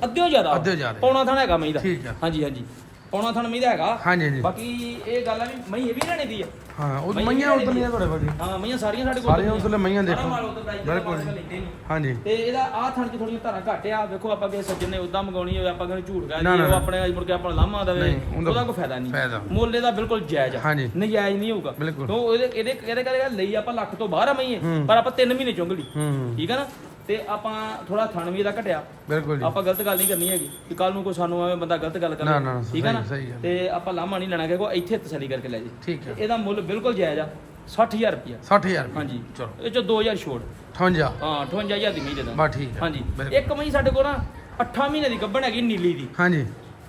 ਅੱਧਿਓ ਜ਼ਿਆਦਾ। ਅੱਧਿਓ ਜ਼ਿਆਦਾ। ਪੌਣਾ ਥਣ ਹੈਗਾ ਮਈ ਦਾ। ਠੀਕ ਆ। ਹਾਂਜੀ ਹਾਂਜੀ। ਪੌਣਾ ਥਣ ਮਈ ਦਾ ਹੈਗਾ। ਹਾਂਜੀ ਹਾਂਜੀ। ਬਾਕੀ ਇਹ ਗੱਲ ਆ ਵੀ ਮਈ ਇਹ ਵੀ ਲੈਣੇ ਦੀ ਆ। ਹਾਂ ਉਹ ਮਈਆਂ ਮਈਆਂ ਉਧਰ ਨਹੀਂ ਤੁਹਾਡੇ ਕੋਲ ਹਾਂ ਮਈਆਂ ਸਾਰੀਆਂ ਸਾਡੇ ਕੋਲ ਸਾਰੀਆਂ ਉਧਰਲੇ ਮਈਆਂ ਸਾਰਾ ਦੇਖੋ ਦਾ ਬਿਲਕੁਲ ਜੀ। ਹਾਂਜੀ ਤੇ ਇਹਦਾ ਆਹ ਥਣ ਚ ਥੋੜੀਆਂ ਧਾਰਾਂ ਘੱਟ ਆ ਵੇਖੋ ਆਪਾਂ ਕਿਸੇ ਸੱਜਣ ਨੇ ਉਦਾਂ ਮੰਗਾਉਣੀ ਹੋਵੇ ਆਪਾਂ ਕਹਿੰਦੇ ਝੂਠ ਜੀ ਨਾ, ਉਹ। ਆਪਣੇ ਮੁੜ ਕੇ ਆਪਾਂ ਲਾਮਾ ਦੇਵੇ ਉਹਦਾ ਕੋਈ ਫਾਇਦਾ ਨਹੀਂ ਫਾਇਦਾ। ਮੁੱਲ ਇਹਦਾ ਬਿਲਕੁਲ ਜਾਇਜ਼ ਆ। ਨਜਾਇਜ਼ ਨਹੀਂ ਹੋਊਗਾ ਬਿਲਕੁਲ। ਕਿਉਂ ਇਹਦੇ ਇਹਦੇ ਇਹਦੇ ਕਰਕੇ ਲਈ ਆਪਾਂ ਲੱਖ ਤੋਂ ਬਾਹਰ ਆਵਾਂਗੇ ਹੂੰ। ਪਰ ਆਪਾਂ 3 ਮਹੀਨੇ ਚੁੰਗ ਲਈ ਹੂੰ ਠੀਕ ਆ ਨਾ ਤੇ ਆਪਾਂ ਥੋੜਾ ਥਣ ਵੀ ਇਹਦਾ ਘਟਿਆ। ਬਿਲਕੁਲ ਜੀ। ਆਪਾਂ ਗਲਤ ਗੱਲ ਨਹੀਂ ਕਰਨੀ ਹੈਗੀ। ਕਿ ਕੱਲ ਨੂੰ ਕੋਈ ਸਾਨੂੰ ਐਵੇਂ ਬੰਦਾ ਗਲਤ ਗੱਲ ਨਾ, ਕਰੇ ਨਾ, ਠੀਕ ਆ ਨਾ? ਸਹੀ- ਸਹੀ ਗੱਲ। ਤੇ ਆਪਾਂ ਲਾਮਾ ਨਹੀਂ ਲੈਣਾ ਕਿ ਕੋ ਇੱਥੇ ਤਸੱਲੀ ਕਰਕੇ ਲੈ ਜੀ। ਠੀਕ ਹੈ ਇਹਦਾ ਮੁੱਲ ਬਿਲਕੁਲ ਜਾਇਜ਼ ਆ। 60000 ਰੁਪਇਆ। 60000 ਹਾਂਜੀ। ਚਲੋ। ਇਹ ਚੋਂ 2000 ਛੋੜ। 58 ਹਾਂ 58000 ਦੀ ਮਹੀਂ ਦੇ ਬਸ ਠੀਕ ਹੈ ਹਾਂਜੀ। ਬਿਲਕੁਲ। ਇੱਕ ਮਹੀਂ ਸਾਡੇ ਕੋਲ ਨਾ 8 ਮਹੀਨੇ ਦੀ ਗੱਭਣ ਹੈਗੀ ਨੀਲੀ ਦੀ। ਹਾਂਜੀ।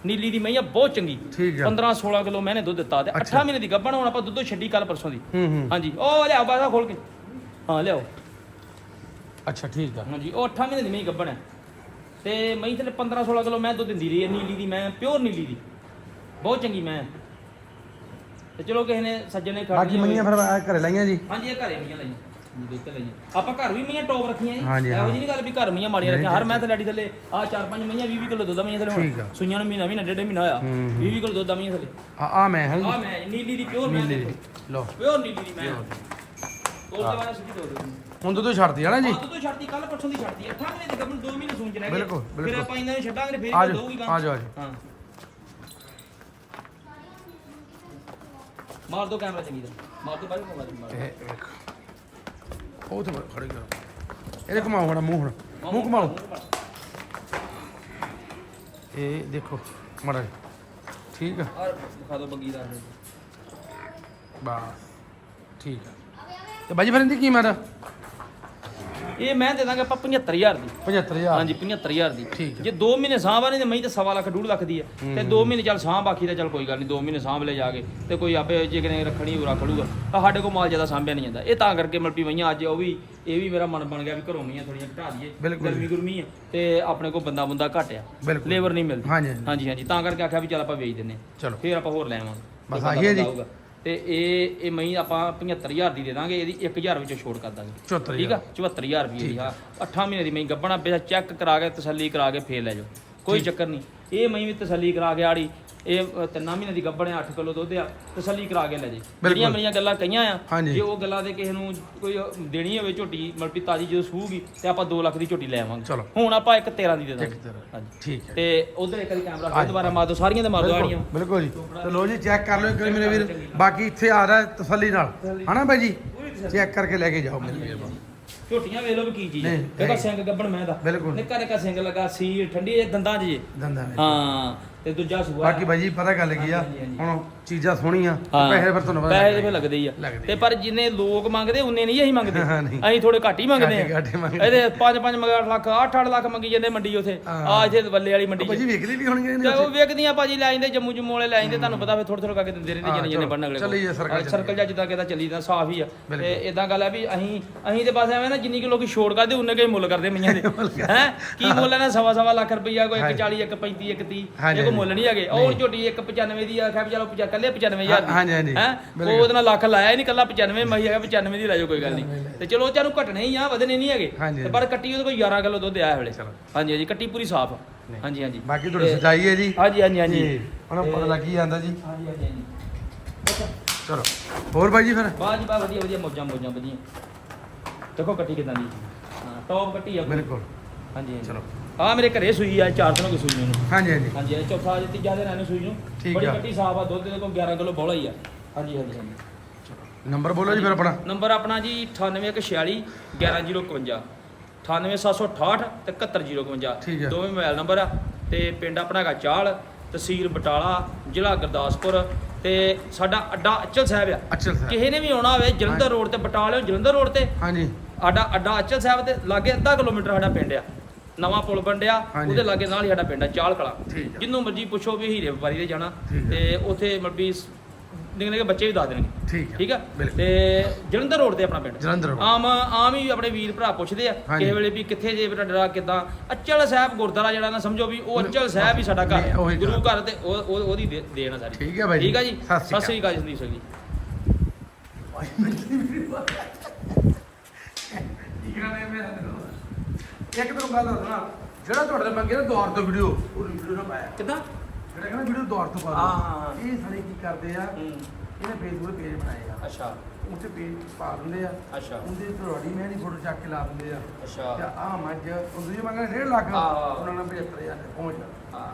ਨੀਲੀ ਦੀ ਮਹੀਂ ਆ ਬਹੁਤ ਚੰਗੀ। ਠੀਕ ਹੈ 15 16 ਕਿਲੋ ਮੈਨੇ ਦੁੱਧ ਦਿੱਤਾ ਤੇ 8 ਅੱਛਾ। ਮਹੀਨੇ ਦੀ ਗੱਭਣ ਹੁਣ ਆਪਾਂ ਦੁੱਧੋਂ ਛੱਡੀ ਕੱਲ ਪਰਸੋਂ ਦੀ। ਹੂੰ ਹੂੰ। ਹਾਂਜੀ। ਉਹ ਲਿਆਓ ਬਾਸਾ ਖੋਲ ਕੇ। ਹਾਂ ਲਿਆਓ। ਅੱਛਾ ਠੀਕ ਆ। ਹਾਂਜੀ ਉਹ 8 ਮਹੀਨੇ ਦੀ ਮਹੀਂ ਗੱਭਣ ਹੈ। ਤੇ ਮਹੀਂ ਥਲੇ 15 16 ਕਿਲੋ ਮੈਂ ਦੁੱਧ ਦਿੰਦੀ ਰਹੀ ਹੈ ਨੀਲੀ ਦੀ ਮੈਂ ਪਿਓਰ ਨੀਲੀ ਦੀ। ਬਹੁਤ ਚੰਗੀ ਮੈਂ। ਤੇ ਚਲੋ ਕਿਸੇ ਨੇ ਸੱਜਣ ਨੇ ਖੜ ਬਾਕੀ ਮਈਆਂ ਫਿਰ ਆ ਘਰੇ ਲਾਈਆਂ ਜੀ? ਹਾਂਜੀ ਇਹ ਘਰੇ ਮੀਆਂ ਲਈਆਂ। ਜੀ ਦੇਖ ਕੇ ਲਈਆਂ। ਆਪਾਂ ਘਰ ਵੀ ਮੀਆਂ ਟੌਪ ਰੱਖੀਆਂ ਜੀ। ਹਾਂਜੀ, ਇਹੋ। ਜਿਹੀ ਨਹੀਂ ਗੱਲ ਵੀ ਘਰ ਮੀਆਂ ਮਾੜੀਆਂ ਰੱਖੀਆਂ। ਹਰ ਮੈਂ ਥੱਲੇ ਥੱਲੇ ਆ ਚਾਰ ਪੰਜ ਮੀਆਂ 20 20 ਕਿਲੋ ਦੁੱਧ ਮੀਆਂ ਥੱਲੇ ਠੀਕ ਆ। ਹੁਣ ਸੂਈਆਂ ਨੂੰ ਮਹੀਨਾ ਮਹੀਨਾ ਡੇਢ ਮਹੀਨਾ ਹੋਇਆ। ਹੂੰ, ਹੂੰ। 20 20 ਕਿਲੋ ਦੁੱਧ ਮੀਆਂ ਥੱਲੇ। ਆ ਆ ਮੈਂ ਹੈ ਆ ਮੈਂ ਨੀਲੀ ਦੀ ਪਿਓਰ ਮੈਂ ਨੀਲੀ ਦੀ। ਲਓ। ਪਿਓਰ ਨੀਲੀ ਦੀ ਮੈਂ। ਤੋਲ ਦੇ ਵਾਲਾ ਸਿੱਧੀ ਤੋਲ ਦੇ ਹੁਣ ਦੁੱਧ ਛੱਡਦੀ ਆ ਨਾ ਜੀ। ਆ ਤੂੰ ਛੱਡਤੀ ਕੱਲ ਪਰਸੋਂ ਦੀ ਛੱਡਤੀ 8 ਮਹੀਨੇ ਦੀ ਗੱਭਣ 2 ਮਹੀਨੇ ਚ ਰਹਿ ਗਏ ਬਿਲਕੁਲ, ਫਿਰ ਬਿਲਕੁਲ। ਆਪਾਂ ਇਹਨਾਂ ਨੂੰ ਛੱਡਾਂਗੇ ਫਿਰ ਆ ਇਹ ਜਾਓ, ਦਊਗੀ ਆ ਜਾਓ, ਆ ਜਾਓ। ਹਾਂ। ਮਾਰ ਦੋ ਕੈਮਰਾ ਚੰਗੀ ਤਰ੍ਹਾਂ। ਮਾਰ ਦੋ ਬਾਈ ਮੋਬਾਈਲ ਮਾਰ ਦਿਓ। ਇਹ ਵੇਖ ਉਹ ਤੇ ਖੜੀ ਕਰੋ ਇਹਦੇ ਘੁਮਾਓ ਹੁਣ ਮੂੰਹ ਹੁਣ। ਮੂੰਹ ਘੁਮਾਓ। ਇਹ ਦੇਖੋ ਮੜਾ ਠੀਕ ਆ। ਔਰ ਦਿਖਾ ਦੋ ਬੱਗੀ ਦਾ। ਬਸ। ਠੀਕ ਆ। ਤੇ ਬਾਜੀ ਫਿਰ ਇਹਦੀ ਕੀਮਤ ਇਹ ਮੈਂ ਦੇ ਦਾਂਗਾ ਆਪਾਂ 75000 ਦੀ। 75000 ਹਾਂਜੀ 75000 ਦੀ। ਠੀਕ ਹੈ। ਜੇ 2 ਮਹੀਨੇ ਸਾਂਭ ਆ ਨਹੀਂ ਤੇ ਮੈਂ ਤਾਂ ਸਵਾ ਲੱਖ ਡੂਢ ਲੱਖ ਦੀ ਹੈ ਤੇ 2 ਮਹੀਨੇ ਚੱਲ ਸਾਂਭ ਬਾਕੀ ਤਾਂ ਚੱਲ ਕੋਈ ਗੱਲ ਨਹੀਂ 2 ਮਹੀਨੇ ਸਾਂਭ ਲੈ ਜਾ ਕੇ। ਤੇ ਕੋਈ ਆਪੇ ਜੇ ਕਿਨੇ ਰੱਖਣੀ ਉਹ ਰੱਖ ਲੂਗਾ ਤਾਂ ਸਾਡੇ ਕੋਲ ਮਾਲ ਜ਼ਿਆਦਾ ਸਾਂਭਿਆ ਨਹੀਂ ਜਾਂਦਾ। ਇਹ ਤਾਂ ਕਰਕੇ ਮਲਪੀ ਵਈਆਂ ਅੱਜ ਉਹ ਵੀ ਇਹ ਵੀ ਮੇਰਾ ਮਨ ਬਣ ਗਿਆ ਵੀ ਘਰੋਂ ਮੀਆਂ ਥੋੜੀਆਂ ਘਟਾ ਦਈਏ। ਬਿਲਕੁਲ। ਗਰਮੀ ਗੁਰਮੀ ਹੈ ਤੇ ਆਪਣੇ ਕੋਲ ਬੰਦਾ ਬੰਦਾ ਘੱਟ ਆ। ਬਿਲਕੁਲ। ਲੇਬਰ ਨਹੀਂ ਮਿਲਦੀ। ਹਾਂਜੀ, ਹਾਂਜੀ। ਹਾਂਜੀ ਹਾਂਜੀ। ਤਾਂ ਕਰਕੇ ਆਖਿਆ ਵੀ ਚੱਲ ਆਪਾਂ ਵੇਚ ਦਿੰਨੇ ਹਾਂ। ਚਲੋ। ਫਿਰ ਆਪਾਂ ਹੋਰ ਲੈ ਆਵਾਂਗੇ। ਬਸ ਆਹੀ ਹੈ ਜੀ। ਆਊਗਾ। ਤੇ ਇਹ ਇਹ ਮਹੀਂ ਆਪਾਂ 75000 ਦੀ ਦੇ ਦਾਂਗੇ ਇਹਦੀ 1000 ਵਿੱਚੋਂ ਛੋੜ ਕਰ ਦਾਂਗੇ। 74000 ਠੀਕ ਆ? 74000 ਰੁਪਏ ਦੀ ਆ। 8 ਮਹੀਨੇ ਦੀ ਮਹੀਂ ਗੱਬਣਾ ਪਿਆ ਚੈੱਕ ਕਰਾ ਕੇ ਤਸੱਲੀ ਕਰਾ ਕੇ ਫੇਰ ਲੈ ਜਾਓ। ਕੋਈ ਚੱਕਰ ਨਹੀਂ। ਇਹ ਮਹੀਂ ਵੀ ਤਸੱਲੀ ਕਰਾ ਕੇ ਆੜੀ ਇਹ ਅ, ਤਿੰਨਾਂ ਮਹੀਨੇ ਦੀ ਗੱਭਣ ਆ 8 ਕਿਲੋ ਦੁੱਧ ਆ ਤਸੱਲੀ ਕਰਾ ਕੇ ਲੈ ਜੇ। ਜਿਹੜੀਆਂ ਮੇਰੀਆਂ ਗੱਲਾਂ ਕਹੀਆਂ ਆ ਹਾਂਜੀ। ਜੇ ਉਹ ਗੱਲਾਂ ਦੇ ਕਿਸੇ ਨੂੰ ਕੋਈ ਦੇਣੀ ਹੋਵੇ ਝੋਟੀ ਮਲਟੀ ਤਾਜੀ ਜਦੋਂ ਸੂਗੀ ਤੇ ਆਪਾਂ 2 ਲੱਖ ਦੀ ਝੋਟੀ ਲੈ ਆਵਾਂਗੇ। ਚਲੋ। ਹੁਣ ਆਪਾਂ ਇੱਕ 13 ਦੀ ਦੇ ਇੱਕ ਦਾਂਗੇ। ਹਾਂਜੀ। ਠੀਕ ਹੈ। ਤੇ ਉਧਰ ਇੱਕ ਵਾਰੀ ਕੈਮਰਾ ਫਿਰ ਦੁਬਾਰਾ ਮਾਰ ਦਿਓ ਸਾਰੀਆਂ ਦੇ ਮਾਰ ਦਿਓ ਆਣੀਆਂ ਬਿਲਕੁਲ ਜੀ। ਤੇ ਲੋ ਜੀ ਚੈੱਕ ਕਰ ਲਓ ਇੱਕ ਵਾਰੀ ਮੇਰੇ ਵੀਰ। ਬਾਕੀ ਇੱਥੇ ਆ ਰਿਹਾ ਤਸੱਲੀ ਨਾਲ। ਹਨਾ ਬਾਈ ਜੀ? ਚੈੱਕ ਕਰਕੇ ਲੈ ਕੇ ਜਾਓ ਮੇਰੇ ਵੀਰ। ਝੋਟੀਆਂ ਵੇਖ ਲਓ ਵੀ ਕੀ ਚੀਜ਼ ਹੈ ਨਹੀਂ, ਦੇਖੋ ਨਹੀਂ। ਸਿੰਘ ਗੱਬਣ ਮੈਂ ਦਾ ਬਿਲਕੁਲ। ਨਿੱਕਾ ਨਿੱਕਾ ਸਿੰਘ ਲੱਗਾ ਸੀਲ ਠੰਡੀ ਇਹ ਦੰਦਾਂ 'ਚ ਜੇ ਦੰਦਾਂ ਵਿੱਚ। ਹਾਂ। ਤੇ ਦੂਜਾ ਸੂਆ ਬਾਕੀ ਬਾਈ ਜੀ ਪਤਾ ਗੱਲ ਕੀ ਆ ਹਾਂਜੀ, ਹਾਂਜੀ। ਹੁਣ ਚੀਜ਼ਾਂ ਸੋਹਣੀਆਂ ਹਾਂ। ਪੈਸੇ ਫਿਰ ਤੁਹਾਨੂੰ ਪਤਾ ਪੈਸੇ ਤੇ ਫਿਰ ਲੱਗਦੇ ਹੀ ਆ ਲੱਗਦੇ ਤੇ ਆ। ਪਰ ਜਿੰਨੇ ਲੋਕ ਮੰਗਦੇ ਉਨੇ ਨਹੀਂ ਅਸੀਂ ਮੰਗਦੇ ਹਾਂ, ਨਹੀਂ। ਅਸੀਂ ਥੋੜੇ ਘੱਟ ਹੀ ਮੰਗਦੇ ਘੱਟ- ਘੱਟ ਹੀ ਆ ਮੰਗਦੇ। ਇਹਦੇ 5 5 ਮਗਰ ਲੱਖ 8 8 ਲੱਖ ਮੰਗੀ ਜਾਂਦੇ ਮੰਡੀ ਉਥੇ। ਆ ਇੱਥੇ ਵੱਲੇ ਵਾਲੀ ਮੰਡੀ 'ਚ। ਬਾਈ ਜੀ ਵੇਖਦੇ ਵੀ ਹੋਣਗੇ ਤੇ ਉਹ ਵੇਖਦੀਆਂ ਭਾਜੀ ਲੈ ਜਾਂਦੇ ਜੰਮੂ ਜੰਮੂ ਵਾਲੇ ਲੈ ਜਾਂਦੇ ਤੁਹਾਨੂੰ ਪਤਾ ਫਿਰ ਥੋੜਾ ਥੋੜਾ ਕਰਕੇ ਦਿੰਦੇ ਰਹਿੰਦੇ ਹਾਂ, ਜਿੰਨੇ ਜਿੰਨੇ ਚਲੋ, ਬਣਨ ਅਗਲੇ ਚੱਲੀ ਜਾ ਸਰਕਲ ਚੱਲੀ ਸਰਕਲ ਜਾਂ ਜਿੱਦਾਂ ਕਿਦਾ ਚੱਲੀ ਤਾਂ ਸਾਫ਼ ਹੀ ਆ। ਤੇ ਇਦਾਂ ਗੱਲ ਹੈ ਵੀ ਅਸੀਂ ਅਸੀਂ ਤੇ ਬਸ ਐਵੇਂ ਨਾ ਜਿੰਨੀ ਕਿ ਲੋਕੀ ਛੋੜ ਕਰਦੇ ਉਨੇ ਕੇ ਮੁੱਲ ਕਰਦੇ ਮਈਆਂ ਦੇ ਹੈ ਕੀ ਮੁੱਲ ਹੈ ਨਾ ਸਵਾ ਸਵਾ ਲੱਖ ਰੁਪਈਆ ਕੋਈ 140 135 130 ਹਾਂਜੀ, ਕੋਈ ਮੁੱਲ ਨਹੀਂ ਹੈਗੇ। ਉਹ ਝੋਟੀ 195 ਦੀ ਆਖਿਆ ਵੀ ਚਲੋ ਪਚਾ- ਕੱਲੇ 95000 ਦੀ। ਹਾਂਜੀ, ਹਾਂਜੀ, ਹੈ? ਬਿਲਕੁਲ। ਉਹਦੇ ਨਾਲ ਲੱਖ ਲਾਇਆ ਹੀ ਨਹੀਂ ਕੱਲਾ 95 ਮਈ ਹੈਗਾ 95 ਦੀ ਲੈ ਜਾਓ ਕੋਈ ਗੱਲ ਨਹੀਂ। ਤੇ ਚਲੋ ਚਾਨੂੰ ਘਟਣੇ ਹੀ ਆ ਵਧਣੇ ਨਹੀਂ ਹੈਗੇ। ਹਾਂਜੀ, ਤੇ ਪਰ ਕੱਟੀ ਉਹਦੇ ਕੋਲ 11 ਕਿਲੋ ਦੁੱਧ ਆਇਆ ਵੇਲੇ ਚਲੋ। ਹਾਂਜੀ ਹਾਂਜੀ ਕੱਟੀ ਪੂਰੀ ਸਾਫ਼ ਹਾਂਜੀ ਹਾਂਜੀ। ਬਾਕੀ ਤੁਹਾਡੀ ਤੇ- ਸਜਾਈ ਹੈ ਜੀ। ਹਾਂਜੀ ਹਾਂਜੀ ਹਾਂਜੀ। ਜੀ ਹੁਣ ਪਤਾ ਲੱਗ ਹੀ ਜਾਂਦਾ ਜੀ। ਹਾਂਜੀ ਹਾਂਜੀ ਹਾਂਜੀ। ਚਲੋ। ਹੋਰ ਬਾਈ ਜੀ ਫਿਰ? ਬਾਜ ਬਾ ਵਧੀਆ ਵਧੀਆ ਮੌਜਾਂ ਮੌਜਾਂ ਵਧੀਆ। ਦੇਖੋ ਕੱਟੀ ਕਿਦਾਂ ਦੀ। ਹਾਂ ਟੌਪ ਕੱਟੀ ਆ ਪੂਰੀ। ਬਿਲਕੁਲ। ਹਾਂਜੀ ਹਾਂਜੀ। ਚਲੋ। ਆ ਮੇਰੇ ਘਰੇ ਸੂਈ ਆ ਚਾਰ ਦਿਨੋਂ ਕੀ ਸੂਈ ਨੂੰ। ਹਾਂਜੀ ਹਾਂਜੀ। ਹਾਂਜੀ ਇਹ ਚੌਥਾ ਜਿੱਤੀ ਜ਼ਿਆਦਾ ਰਹਿਣੇ ਸੂਈ ਨੂੰ। ਠੀਕ ਬੜੀ ਆ। ਕੱਟੀ ਸਾਫ਼ ਆ ਦੁੱਧ ਦੇ ਕੋਲ 11 ਕਿਲੋ ਬੋਲਾ ਹੀ ਆ। ਹਾਂਜੀ ਹਾਂਜੀ ਹਾਂਜੀ। ਨੰਬਰ ਬੋਲੋ ਜੀ ਫਿਰ ਆਪਣਾ। ਨੰਬਰ ਆਪਣਾ ਜੀ 9846 11051 98768 ਤੇ 71051 ਠੀਕ ਹੈ। ਦੋਵੇਂ ਮੋਬਾਈਲ ਨੰਬਰ ਆ ਤੇ ਪਿੰਡ ਆਪਣਾ ਹੈਗਾ ਚਾਲ ਤਹਿਸੀਲ ਬਟਾਲਾ ਜ਼ਿਲ੍ਹਾ ਗੁਰਦਾਸਪੁਰ ਤੇ ਸਾਡਾ ਅੱਡਾ ਅਚਲ ਸਾਹਿਬ ਆ। ਸਰ ਕਿਸੇ ਨੇ ਵੀ ਆਉਣਾ ਹੋਵੇ ਜਲੰਧਰ ਰੋਡ ਤੇ ਬਟਾਲੇ ਜਲੰਧਰ ਰੋਡ ਤੇ ਹਾਂਜੀ। ਸਾਡਾ ਅੱਡਾ ਅਚਲ ਸਾਹਿਬ ਦੇ ਲਾਗੇ ਅੱਧਾ ਕਿਲੋਮੀਟਰ ਸਾਡਾ ਪਿੰਡ ਆ। ਨਵਾਂ ਪੁਲ ਬੰਡਿਆ ਹਾਂਜੀ। ਉਹਦੇ ਲਾਗੇ ਨਾਲ ਹੀ ਸਾਡਾ ਪਿੰਡ ਆ ਚਾਲ ਕਲਾ ਠੀਕ ਆ। ਜਿੰਨੂੰ ਮਰਜ਼ੀ ਪੁੱਛੋ ਵੀ ਹੀਰੇ ਵਪਾਰੀ ਦੇ ਜਾਣਾ ਠੀਕ ਆ। ਤੇ ਉੱਥੇ ਮਰਬੀ ਨਿੱਕੇ ਨਿੱਕੇ ਬੱਚੇ ਵੀ ਦੱਸ ਦੇਣਗੇ ਠੀਕ ਹੈ ਠੀਕ ਆ ਬਿਲਕੁਲ। ਤੇ ਜਲੰਧਰ ਰੋਡ ਤੇ ਆਪਣਾ ਪਿੰਡ ਜਲੰਧਰ road। ਆਮ ਆਮ ਹੀ ਆਪਣੇ ਵੀਰ ਭਰਾ ਪੁੱਛਦੇ ਆ ਹਾਂਜੀ। ਕਿਸੇ ਵੇਲੇ ਵੀ ਕਿੱਥੇ ਜੇ ਬੇਟਾ ਡਰਾ ਕਿਦਾਂ ਅਚਲ ਸਾਹਿਬ ਗੁਰਦੁਆਰਾ ਜਿਹੜਾ ਨਾ ਸਮਝੋ ਵੀ ਉਹ ਅਚਲ ਸਾਹਿਬ ਹੀ ਸਾਡਾ ਘਰ ਨਹੀਂ, ਆ। ਉਹੀ ਗੁਰੂ ਘਰ। ਤੇ ਉਹ ਉਹ- ਉਹਦੀ ਦੇ- ਦੇਣ ਆ ਸਾਰੀ ਠੀਕ ਹੈ ਬਾਈ ਜੀ। ਠੀਕ ਆ ਜੀ ਸਤਿ ਸ਼੍ਰੀ ਸਤਿ ਸ੍ਰੀ ਅਕਾਲ ਜੀ ਸੰਦੀਪ ਸਿੰਘ ਜੀ ਇੱਕ ਤਰ੍ਹਾਂ ਗੱਲ ਦੱਸਣਾ ਜਿਹੜਾ ਤੁਹਾਡੇ ਮੰਗੇ ਨਾ ਦੁਆਰ ਤੋਂ ਵੀਡੀਓ ਉਹ ਵੀਡੀਓ ਨਾ ਪਾਇਆ। ਕਿਦਾਂ? ਜਿਹੜਾ ਕਹਿੰਦਾ ਵੀਡੀਓ ਦੁਆਰ ਤੋਂ ਪਾ ਹਾਂ, ਹਾਂ, ਹਾਂ। ਇਹ ਸਾਰੇ ਕੀ ਕਰਦੇ ਆ ਹੂੰ। ਇਹਨੇ ਫੇਸਬੁੱਕ ਪੇਜ ਬਣਾਏ ਆ। ਅੱਛਾ। ਉੱਥੇ ਪੇਜ ਪਾ ਦਿੰਦੇ ਆ। ਅੱਛਾ। ਉਹਦੇ ਤੁਹਾਡੀ ਮੈਂ ਦੀ ਫੋਟੋ ਚੱਕ ਕੇ ਲਾ ਦਿੰਦੇ ਆ। ਤੇ ਅੱਛਾ ਆ ਮੱਝ ਉਹ ਦੂਜੀ ਮੰਗਣਾ 1.5 ਲੱਖ। ਹਾਂ। ਉਹਨਾਂ ਨਾਲ 75000 ਤੇ ਪਹੁੰਚ ਗਿਆ ਹਾਂ।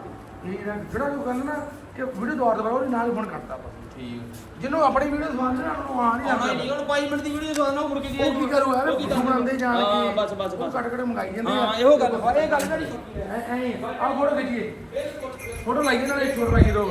ਇਹ ਨਾ ਜਿਹੜਾ ਕੋਈ ਗੱਲ ਨਾ ਕਿ ਵੀਡੀਓ ਦੁਆਰ ਤੋਂ ਉਹਦੇ ਨਾਲ ਹੀ ਫੋਨ ਕਰਤਾ ਆਪਾਂ। ਠੀਕ। ਜਿਹਨੂੰ ਆਪਣੀ ਵੀਡੀਓ ਨਾ ਉਹਨੂੰ ਆ ਨਹੀਂ ਆਉਣਾ ਹੀ ਨਹੀਂ ਹੁਣ 5 ਮਿੰਟ ਦੀ ਵੀਡੀਓ ਸੁਣਨਾ ਮੁੜ ਕੇ ਉਹ ਕੀ ਕਰੂਗਾ ਉਹ ਕੀ ਕਰੂਗਾ? ਬਣਾਉਂਦੇ ਜਾਣ ਹਾਂ ਕੇ ਬਸ ਬਸ ਉਹ ਬਸ। ਕੱਟ ਕੱਟ ਮੰਗਾਈ ਜਾਂਦੇ ਹਾਂ ਇਹੋ ਗੱਲ ਇਹ ਗੱਲ ਜਿਹੜੀ ਐ ਐ ਆ ਫੋਟੋ ਖਿੱਚੀਏ। ਫੋਟੋ ਲਾਈਏ ਨਾਲੇ ਛੋਟ ਲਾਈਏ ਲੋਕ